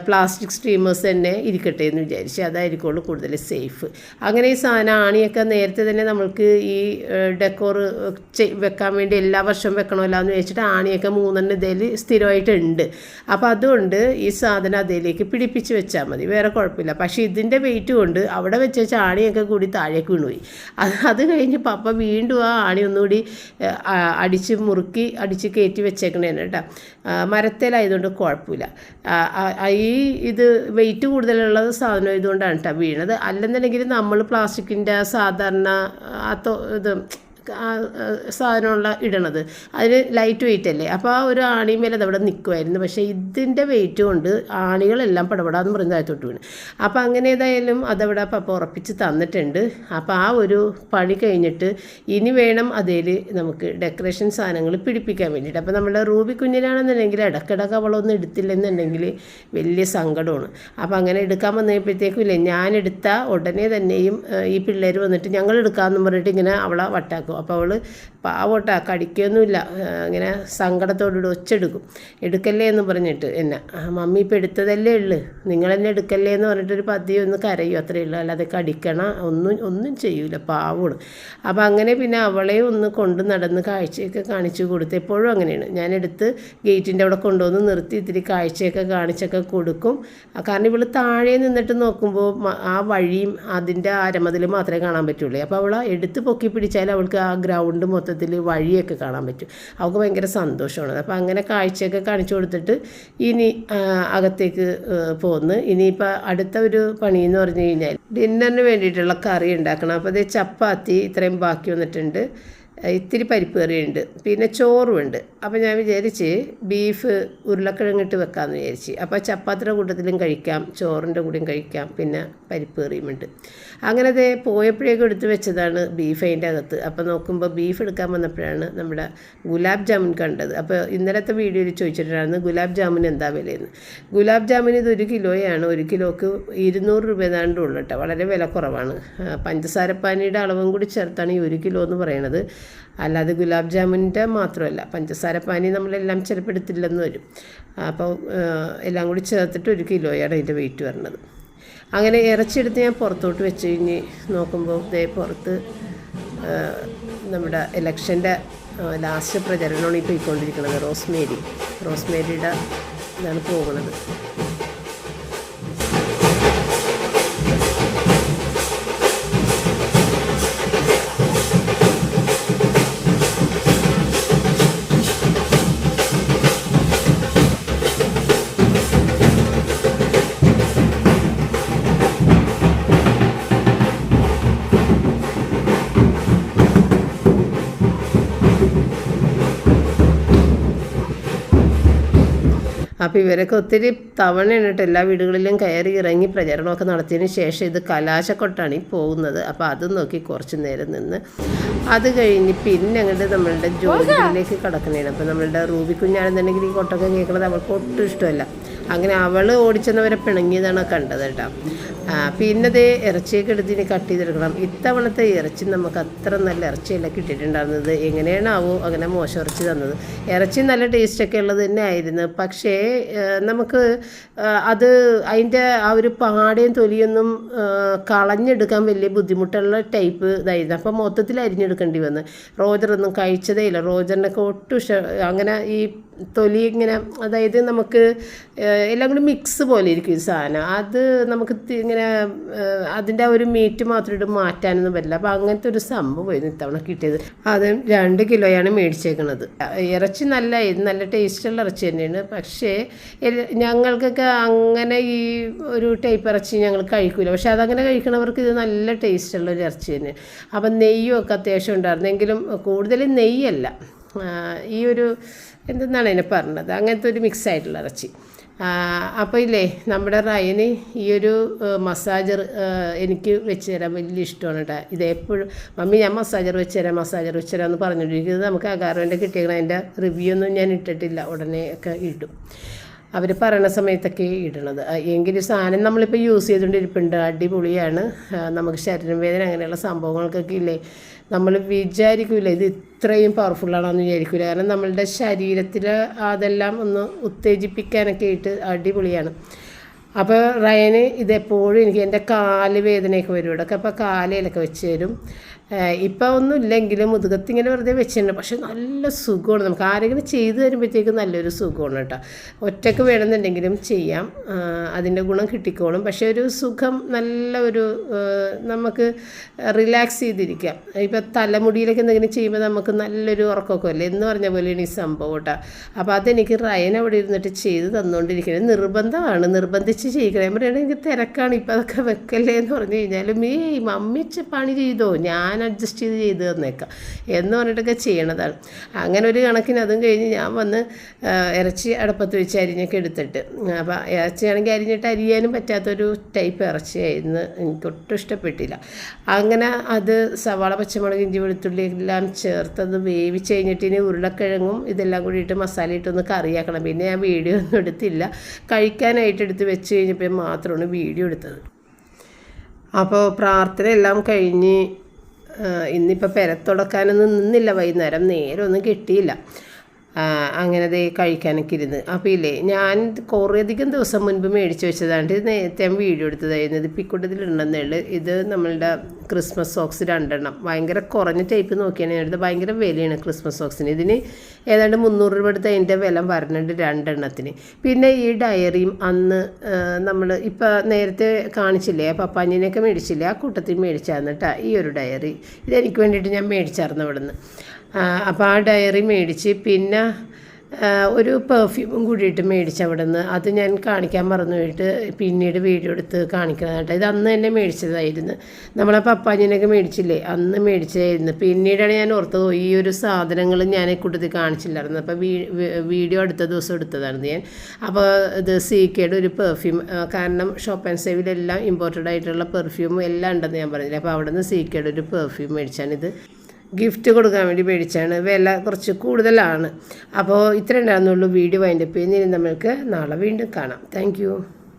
പ്ലാസ്റ്റിക് സ്ട്രീമേഴ്സ് തന്നെ ഇരിക്കട്ടെ എന്ന് വിചാരിച്ചു അതായിരിക്കുള്ളൂ കൂടുതൽ സേഫ് അങ്ങനെ ഈ സാധനം ആണിയൊക്കെ നേരത്തെ തന്നെ നമ്മൾക്ക് ഈ ഡെക്കോർ വെക്കാൻ വേണ്ടി എല്ലാ വർഷവും വെക്കണമല്ലോ എന്ന് വെച്ചിട്ട് ആണിയൊക്കെ മൂന്നെണ്ണം ഇതിൽ സ്ഥിരമായിട്ടുണ്ട്. അപ്പോൾ അതുകൊണ്ട് ഈ സാധനം അതിലേക്ക് പിടിപ്പിച്ച് വെച്ചാൽ മതി. വേറെ കുഴപ്പമില്ല. പക്ഷേ ഇതിന്റെ വെയിറ്റ് കൊണ്ട് അവിടെ വെച്ച് വെച്ച ആണിയൊക്കെ കൂടി താഴേക്ക് വീണുപോയി. അത് അത് കഴിഞ്ഞ് പപ്പ വീണ്ടും ആ ആണി ഒന്നുകൂടി അടിച്ച് മുറുക്കി അടിച്ച് കയറ്റി വെച്ചേക്കണേന് കേട്ടോ. മരത്തേലായതുകൊണ്ട് കുഴപ്പമില്ല. ഈ ഇത് വെയിറ്റ് കൂടുതലുള്ള സാധനം ഇതുകൊണ്ടാണ് കേട്ടോ വീണത്. അല്ലെന്നുണ്ടെങ്കിൽ നമ്മൾ പ്ലാസ്റ്റിക്കിന്റെ സാധാരണ ആ ഇത് സാധനമുള്ള ഇടണത്. അതിൽ ലൈറ്റ് വെയിറ്റ് അല്ലേ? അപ്പോൾ ആ ഒരു ആണിമേൽ അതവിടെ നിൽക്കുമായിരുന്നു പക്ഷേ ഇതിന്റെ വെയിറ്റ് കൊണ്ട് ആണികളെല്ലാം പടപടാന്ന് പറഞ്ഞ് താഴത്തോട്ട് വീണ്. അപ്പോൾ അങ്ങനെ ഏതായാലും അതവിടെ പപ്പ ഉറപ്പിച്ച് തന്നിട്ടുണ്ട്. അപ്പോൾ ആ ഒരു പണി കഴിഞ്ഞിട്ട് ഇനി വേണം അതിൽ നമുക്ക് ഡെക്കറേഷൻ സാധനങ്ങൾ പിടിപ്പിക്കാൻ വേണ്ടിയിട്ട്. അപ്പോൾ നമ്മുടെ റൂബി കുഞ്ഞിലാണെന്നുണ്ടെങ്കിൽ ഇടക്കിടക്ക് അവളൊന്നും എടുത്തില്ലെന്നുണ്ടെങ്കിൽ വലിയ സങ്കടമാണ്. അപ്പോൾ അങ്ങനെ എടുക്കാൻ വന്നപ്പോഴത്തേക്കും ഇല്ലേ ഞാൻ ഉടനെ തന്നെയും ഈ പിള്ളേർ വന്നിട്ട് ഞങ്ങൾ എടുക്കാമെന്ന് പറഞ്ഞിട്ട് ഇങ്ങനെ അവളെ വട്ടാക്കും. അപ്പോൾ അവൾ പാവോട്ടാ കടിക്കൊന്നുമില്ല. അങ്ങനെ സങ്കടത്തോടുകൂടി ഒച്ചെടുക്കും എടുക്കല്ലേ എന്ന് പറഞ്ഞിട്ട് എന്നെ മമ്മി ഇപ്പോൾ എടുത്തതല്ലേ ഉള്ളു. നിങ്ങൾ തന്നെ എടുക്കല്ലേ എന്ന് പറഞ്ഞിട്ടൊരു പതിയെ ഒന്ന് കരയും അത്രയേ ഉള്ളൂ. അല്ലാതെ കടിക്കണ ഒന്നും ഒന്നും ചെയ്യൂല പാവമാണ്. അപ്പോൾ അങ്ങനെ പിന്നെ അവളെ ഒന്ന് കൊണ്ട് നടന്ന് കാഴ്ചയൊക്കെ കാണിച്ചു കൊടുത്ത് എപ്പോഴും അങ്ങനെയാണ്. ഞാനെടുത്ത് ഗേറ്റിന്റെ അവിടെ കൊണ്ടുവന്ന് നിർത്തി ഇത്തിരി കാഴ്ചയൊക്കെ കാണിച്ചൊക്കെ കൊടുക്കും. കാരണം ഇവൾ താഴെ നിന്നിട്ട് നോക്കുമ്പോൾ ആ വഴിയും അതിന്റെ അരമതിൽ മാത്രമേ കാണാൻ പറ്റുള്ളൂ. അപ്പോൾ അവൾ എടുത്ത് പൊക്കി പിടിച്ചാൽ അവൾക്ക് ആ ഗ്രൗണ്ട് മൊത്തത്തിൽ വഴിയൊക്കെ കാണാൻ പറ്റും. അവൾക്ക് ഭയങ്കര സന്തോഷമാണ് അപ്പോൾ അങ്ങനെ കാഴ്ചയൊക്കെ കാണിച്ചു കൊടുത്തിട്ട് ഇനി അകത്തേക്ക് പോന്ന്. ഇനിയിപ്പോൾ അടുത്ത ഒരു പണി എന്ന് പറഞ്ഞു കഴിഞ്ഞാൽ ഡിന്നറിന് വേണ്ടിയിട്ടുള്ള കറി ഉണ്ടാക്കണം. അപ്പോൾ അത് ചപ്പാത്തി ഇത്രയും ബാക്കി വന്നിട്ടുണ്ട്. ഇത്തിരി പരിപ്പ് കറിയുണ്ട്. പിന്നെ ചോറുമുണ്ട് അപ്പോൾ ഞാൻ വിചാരിച്ച് ബീഫ് ഉരുളക്കിഴങ്ങിട്ട് വെക്കാമെന്ന് വിചാരിച്ച്. അപ്പോൾ ചപ്പാത്തിയുടെ കൂട്ടത്തിലും കഴിക്കാം ചോറിന്റെ കൂടെയും കഴിക്കാം പിന്നെ പരിപ്പ് കറിയുമുണ്ട് അങ്ങനെ ദേ പോയപ്പോഴേക്കും എടുത്ത് വെച്ചതാണ് ബീഫ് അതിന്റെ അകത്ത്. അപ്പോൾ നോക്കുമ്പോൾ ബീഫ് എടുക്കാൻ വന്നപ്പോഴാണ് നമ്മുടെ ഗുലാബ് ജാമുൻ കണ്ടത്. അപ്പോൾ ഇന്നലത്തെ വീഡിയോയിൽ ചോദിച്ചിട്ടാണ് ഗുലാബ് ജാമുൻ എന്താ വിലയെന്ന്? ഗുലാബ് ജാമുൻ ഇത് ഒരു കിലോയാണ്. ഒരു കിലോക്ക് ഇരുന്നൂറ് രൂപ ഏതാണ്ട് ഉള്ളു കേട്ടോ. വളരെ വില കുറവാണ്. പഞ്ചസാരപ്പാനിയുടെ അളവും കൂടി ചേർത്താണ് ഈ ഒരു കിലോ എന്ന് പറയുന്നത് അല്ലാതെ ഗുലാബ് ജാമുന്റെ മാത്രമല്ല പഞ്ചസാര പാനി നമ്മളെല്ലാം ചിലപ്പോൾ എടുത്തില്ലെന്ന് വരും. അപ്പോൾ എല്ലാം കൂടി ചേർത്തിട്ട് ഒരു കിലോയാണ് അതിന്റെ വെയിറ്റ് വരുന്നത് അങ്ങനെ ഇറച്ചിയെടുത്ത് ഞാൻ പുറത്തോട്ട് വെച്ച് കഴിഞ്ഞ് നോക്കുമ്പോൾ ഇതേ പുറത്ത് നമ്മുടെ ഇലക്ഷന്റെ ലാസ്റ്റ് പ്രചരണമാണ് ഈ പോയിക്കൊണ്ടിരിക്കുന്നത്. റോസ്മേരി റോസ്മേരിയുടെ ഇതാണ് പോകുന്നത്. അപ്പോൾ ഇവരൊക്കെ ഒത്തിരി തവണയാണ് എല്ലാ വീടുകളിലും കയറി ഇറങ്ങി പ്രചരണമൊക്കെ നടത്തിയതിന് ശേഷം ഇത് കലാശക്കൊട്ടാണ് ഈ പോകുന്നത്. അപ്പോൾ അത് നോക്കി കുറച്ച് നേരം നിന്ന് അത് കഴിഞ്ഞ് പിന്നെ അങ്ങോട്ട് നമ്മളുടെ ജോലിയിലേക്ക് കടക്കണേണ്. അപ്പോൾ നമ്മളുടെ റൂബി കുഞ്ഞാണെന്നുണ്ടെങ്കിൽ ഈ കൊട്ടൊക്കെ കേൾക്കുന്നത് അവൾക്ക് ഒട്ടും ഇഷ്ടമല്ല. അങ്ങനെ അവൾ ഓടിച്ചെന്നവരെ പിണങ്ങിയതാണ് കണ്ടത് കേട്ടോ. പിന്നെ ദേ ഇറച്ചിയൊക്കെ എടുത്ത് ഇനി കട്ട് ചെയ്തെടുക്കണം. ഇത്തവണത്തെ ഇറച്ചി നമുക്ക് അത്ര നല്ല ഇറച്ചിയല്ല കിട്ടിയിട്ടുണ്ടായിരുന്നത്. എങ്ങനെയാണാവോ അങ്ങനെ മോശം ഇറച്ചി തന്നത്. ഇറച്ചി നല്ല ടേസ്റ്റൊക്കെ ഉള്ളത് തന്നെ ആയിരുന്നു. പക്ഷേ നമുക്ക് അത് അതിന്റെ ആ ഒരു പാടയും തൊലിയൊന്നും കളഞ്ഞെടുക്കാൻ വലിയ ബുദ്ധിമുട്ടുള്ള ടൈപ്പ് ഇതായിരുന്നു. അപ്പോൾ മൊത്തത്തിൽ അരിഞ്ഞെടുക്കേണ്ടി വന്ന്. റോജറൊന്നും കഴിച്ചതേ ഇല്ല റോജറിനൊക്കെ ഒട്ടും അങ്ങനെ ഈ തൊലി ഇങ്ങനെ അതായത് നമുക്ക് എല്ലാം കൂടി മിക്സ് പോലെ ഇരിക്കും ഈ സാധനം. അത് നമുക്ക് ഇങ്ങനെ അതിന്റെ ഒരു മീറ്റ് മാത്രം ഇട്ട് മാറ്റാനൊന്നും പറ്റില്ല. അപ്പോൾ അങ്ങനത്തെ ഒരു സംഭവമായിരുന്നു ഇത്തവണ കിട്ടിയത്. അത് രണ്ട് കിലോയാണ് മേടിച്ചേക്കണത്. ഇറച്ചി നല്ല നല്ല ടേസ്റ്റുള്ള ഇറച്ചി തന്നെയാണ്. പക്ഷേ ഞങ്ങൾക്കൊക്കെ അങ്ങനെ ഈ ഒരു ടൈപ്പ് ഇറച്ചി ഞങ്ങൾ കഴിക്കില്ല പക്ഷേ അതങ്ങനെ കഴിക്കണവർക്ക് ഇത് നല്ല ടേസ്റ്റുള്ള ഒരു ഇറച്ചി തന്നെ അപ്പം നെയ്യും ഒക്കെ അത്യാവശ്യം ഉണ്ടായിരുന്നെങ്കിലും കൂടുതലും നെയ്യല്ല. ഈ ഒരു എന്തെന്നാണ് അതിനെ പറഞ്ഞത്? അങ്ങനത്തെ ഒരു മിക്സ് ആയിട്ടുള്ള ഇറച്ചി. അപ്പോൾ ഇല്ലേ നമ്മുടെ റയന് ഈ ഒരു മസാജർ എനിക്ക് വെച്ച് തരാൻ വലിയ ഇഷ്ടമാണ് കേട്ടോ ഇതെപ്പോഴും മമ്മി ഞാൻ മസാജർ വെച്ച് തരാം മസാജർ വെച്ച് തരാം എന്ന് പറഞ്ഞുകൊണ്ടിരിക്കുന്നത്. നമുക്ക് അകാർവന്റെ കിട്ടിയേക്കണം അതിന്റെ റിവ്യൂ ഒന്നും ഞാൻ ഇട്ടിട്ടില്ല. ഉടനെ ഒക്കെ ഇടും. അവർ പറയണ സമയത്തൊക്കെ ഇടണത്. എങ്കിൽ സാധനം നമ്മളിപ്പോൾ യൂസ് ചെയ്തുകൊണ്ടിരിപ്പുണ്ട് അടിപൊളിയാണ്. നമുക്ക് ശരീരം വേദന അങ്ങനെയുള്ള സംഭവങ്ങൾക്കൊക്കെ ഇല്ലേ? നമ്മൾ വിചാരിക്കില്ല ഇത് ഇത്രയും പവർഫുള്ളാണെന്ന് വിചാരിക്കില്ല കാരണം നമ്മളുടെ ശരീരത്തിൽ അതെല്ലാം ഒന്ന് ഉത്തേജിപ്പിക്കാനൊക്കെ ആയിട്ട് അടിപൊളിയാണ്. അപ്പോൾ റയന് ഇതെപ്പോഴും എനിക്ക് എന്റെ കാൽ വേദനയൊക്കെ വരും. ഇവിടെയൊക്കെ അപ്പോൾ കാലയിലൊക്കെ വെച്ച് തരും. ഇപ്പം ഒന്നും ഇല്ലെങ്കിലും മുതുകത്ത് ഇങ്ങനെ വെറുതെ വെച്ചിട്ടുണ്ട്. പക്ഷെ നല്ല സുഖമാണ്. നമുക്ക് ആരെങ്കിലും ചെയ്ത് തരുമ്പോഴത്തേക്കും നല്ലൊരു സുഖമാണ് കേട്ടോ. ഒറ്റയ്ക്ക് വേണമെന്നുണ്ടെങ്കിലും ചെയ്യാം. അതിന്റെ ഗുണം കിട്ടിക്കോളും. പക്ഷേ ഒരു സുഖം നല്ല ഒരു നമുക്ക് റിലാക്സ് ചെയ്തിരിക്കാം. ഇപ്പം തലമുടിയിലൊക്കെ എന്തെങ്കിലും ചെയ്യുമ്പോൾ നമുക്ക് നല്ലൊരു ഉറക്കമൊക്കെ അല്ലേ എന്ന് പറഞ്ഞ പോലെയാണ് ഈ സംഭവം കേട്ടോ. അപ്പോൾ അതെനിക്ക് റയൻ അവിടെ ഇരുന്നിട്ട് ചെയ്ത് തന്നുകൊണ്ടിരിക്കുന്നത് നിർബന്ധമാണ്. നിർബന്ധിച്ച് ചെയ്യിക്കണം. ഞാൻ പറയുകയാണെങ്കിൽ തിരക്കാണ്. ഇപ്പം അതൊക്കെ വെക്കല്ലേ? എന്ന് പറഞ്ഞു കഴിഞ്ഞാലും ഈ മമ്മിച്ച പണി ചെയ്തോ? ഞാൻ അഡ്ജസ്റ്റ് ചെയ്ത് ചെയ്ത് തന്നേക്കാം. എന്ന് പറഞ്ഞിട്ടൊക്കെ ചെയ്യണതാണ്. അങ്ങനെ ഒരു കണക്കിന് അതും കഴിഞ്ഞ് ഞാൻ വന്ന് ഇറച്ചി അടപ്പത്ത് വെച്ച് അരിഞ്ഞൊക്കെ എടുത്തിട്ട് അപ്പോൾ ഇറച്ചിയാണെങ്കിൽ അരിഞ്ഞിട്ട് അരിയാനും പറ്റാത്തൊരു ടൈപ്പ് ഇറച്ചിയായിരുന്നു. എനിക്ക് ഒട്ടും ഇഷ്ടപ്പെട്ടില്ല. അങ്ങനെ അത് സവാള പച്ചമുളക് ഇഞ്ചി വെളുത്തുള്ളി എല്ലാം ചേർത്തത് വേവിച്ച് കഴിഞ്ഞിട്ട് ഇനി ഉരുളക്കിഴങ്ങും ഇതെല്ലാം കൂടി ഇട്ട് മസാല ഇട്ടൊന്ന് കറിയാക്കണം. പിന്നെ ഞാൻ വീഡിയോ ഒന്നും എടുത്തില്ല. കഴിക്കാനായിട്ട് എടുത്ത് വെച്ച് കഴിഞ്ഞപ്പോൾ മാത്രമാണ് വീഡിയോ എടുത്തത്. അപ്പോൾ പ്രാർത്ഥന എല്ലാം കഴിഞ്ഞ് ഇന്നിപ്പോൾ പെരത്തുടക്കാനൊന്നും നിന്നില്ല. വൈകുന്നേരം നേരെ ഒന്നും കിട്ടിയില്ല. അങ്ങനെ ദേ കഴിക്കാനൊക്കെ ഇരുന്ന്. അപ്പോൾ ഇല്ലേ ഞാൻ കുറേയധികം ദിവസം മുൻപ് മേടിച്ച് വെച്ചതാണ് നേരത്തെ ഞാൻ വീഡിയോ എടുത്തതായിരുന്നു. ഇത് പിക്കൂട്ടത്തിലുണ്ടെന്നേ ഉള്ളൂ ഇത് നമ്മളുടെ ക്രിസ്മസ് സോക്സ് രണ്ടെണ്ണം. ഭയങ്കര കുറഞ്ഞ ടൈപ്പ് നോക്കിയാണ് ഞാൻ എടുത്തത് ഭയങ്കര വിലയാണ് ക്രിസ്മസ് സോക്സിന്. ഇതിന് ഏതാണ്ട് മുന്നൂറ് രൂപ എടുത്ത് അതിന്റെ വില പറഞ്ഞിട്ടുണ്ട് രണ്ടെണ്ണത്തിന്. പിന്നെ ഈ ഡയറിയും അന്ന് നമ്മൾ ഇപ്പോൾ നേരത്തെ കാണിച്ചില്ലേ പപ്പാഞ്ഞിനെയൊക്കെ മേടിച്ചില്ലേ ആ കൂട്ടത്തിൽ മേടിച്ചായിരുന്നു കേട്ടോ ഈ ഒരു ഡയറി. ഇതെനിക്ക് വേണ്ടിയിട്ട് ഞാൻ മേടിച്ചായിരുന്നു അവിടെ നിന്ന് അപ്പോൾ ആ ഡയറി മേടിച്ച് പിന്നെ ഒരു പെർഫ്യൂമും കൂടിയിട്ട് മേടിച്ച് അവിടെ നിന്ന് അത് ഞാൻ കാണിക്കാൻ മറന്നു പോയിട്ട് പിന്നീട് വീഡിയോ എടുത്ത് കാണിക്കണം കേട്ടോ. ഇത് അന്ന് തന്നെ മേടിച്ചതായിരുന്നു. നമ്മളെ പപ്പാജിനൊക്കെ മേടിച്ചില്ലേ? അന്ന് മേടിച്ചതായിരുന്നു. പിന്നീടാണ് ഞാൻ ഓർത്തത് ഈ ഒരു സാധനങ്ങൾ ഞാൻ കൂട്ടത്തിൽ കാണിച്ചില്ലായിരുന്നു. അപ്പോൾ വീഡിയോ അടുത്ത ദിവസം എടുത്തതായിരുന്നു ഞാൻ. അപ്പോൾ ഇത് സി കെയുടെ ഒരു പെർഫ്യൂം കാരണം ഷോപ്പ് ആൻഡ് സേവിലെല്ലാം ഇമ്പോർട്ടഡ് ആയിട്ടുള്ള പെർഫ്യൂമും എല്ലാം ഉണ്ടെന്ന് ഞാൻ പറഞ്ഞില്ല? അപ്പോൾ അവിടെ നിന്ന് സി കെയുടെ ഒരു പെർഫ്യൂം മേടിച്ചാണിത്. ഗിഫ്റ്റ് കൊടുക്കാൻ വേണ്ടി മേടിച്ചാണ്. വില കുറച്ച് കൂടുതലാണ്. അപ്പോൾ ഇത്ര ഉണ്ടായിരുന്നുള്ളൂ വീഡിയോ അതിന്റെ പിന്നെ നമ്മൾക്ക് നാളെ വീണ്ടും കാണാം. താങ്ക്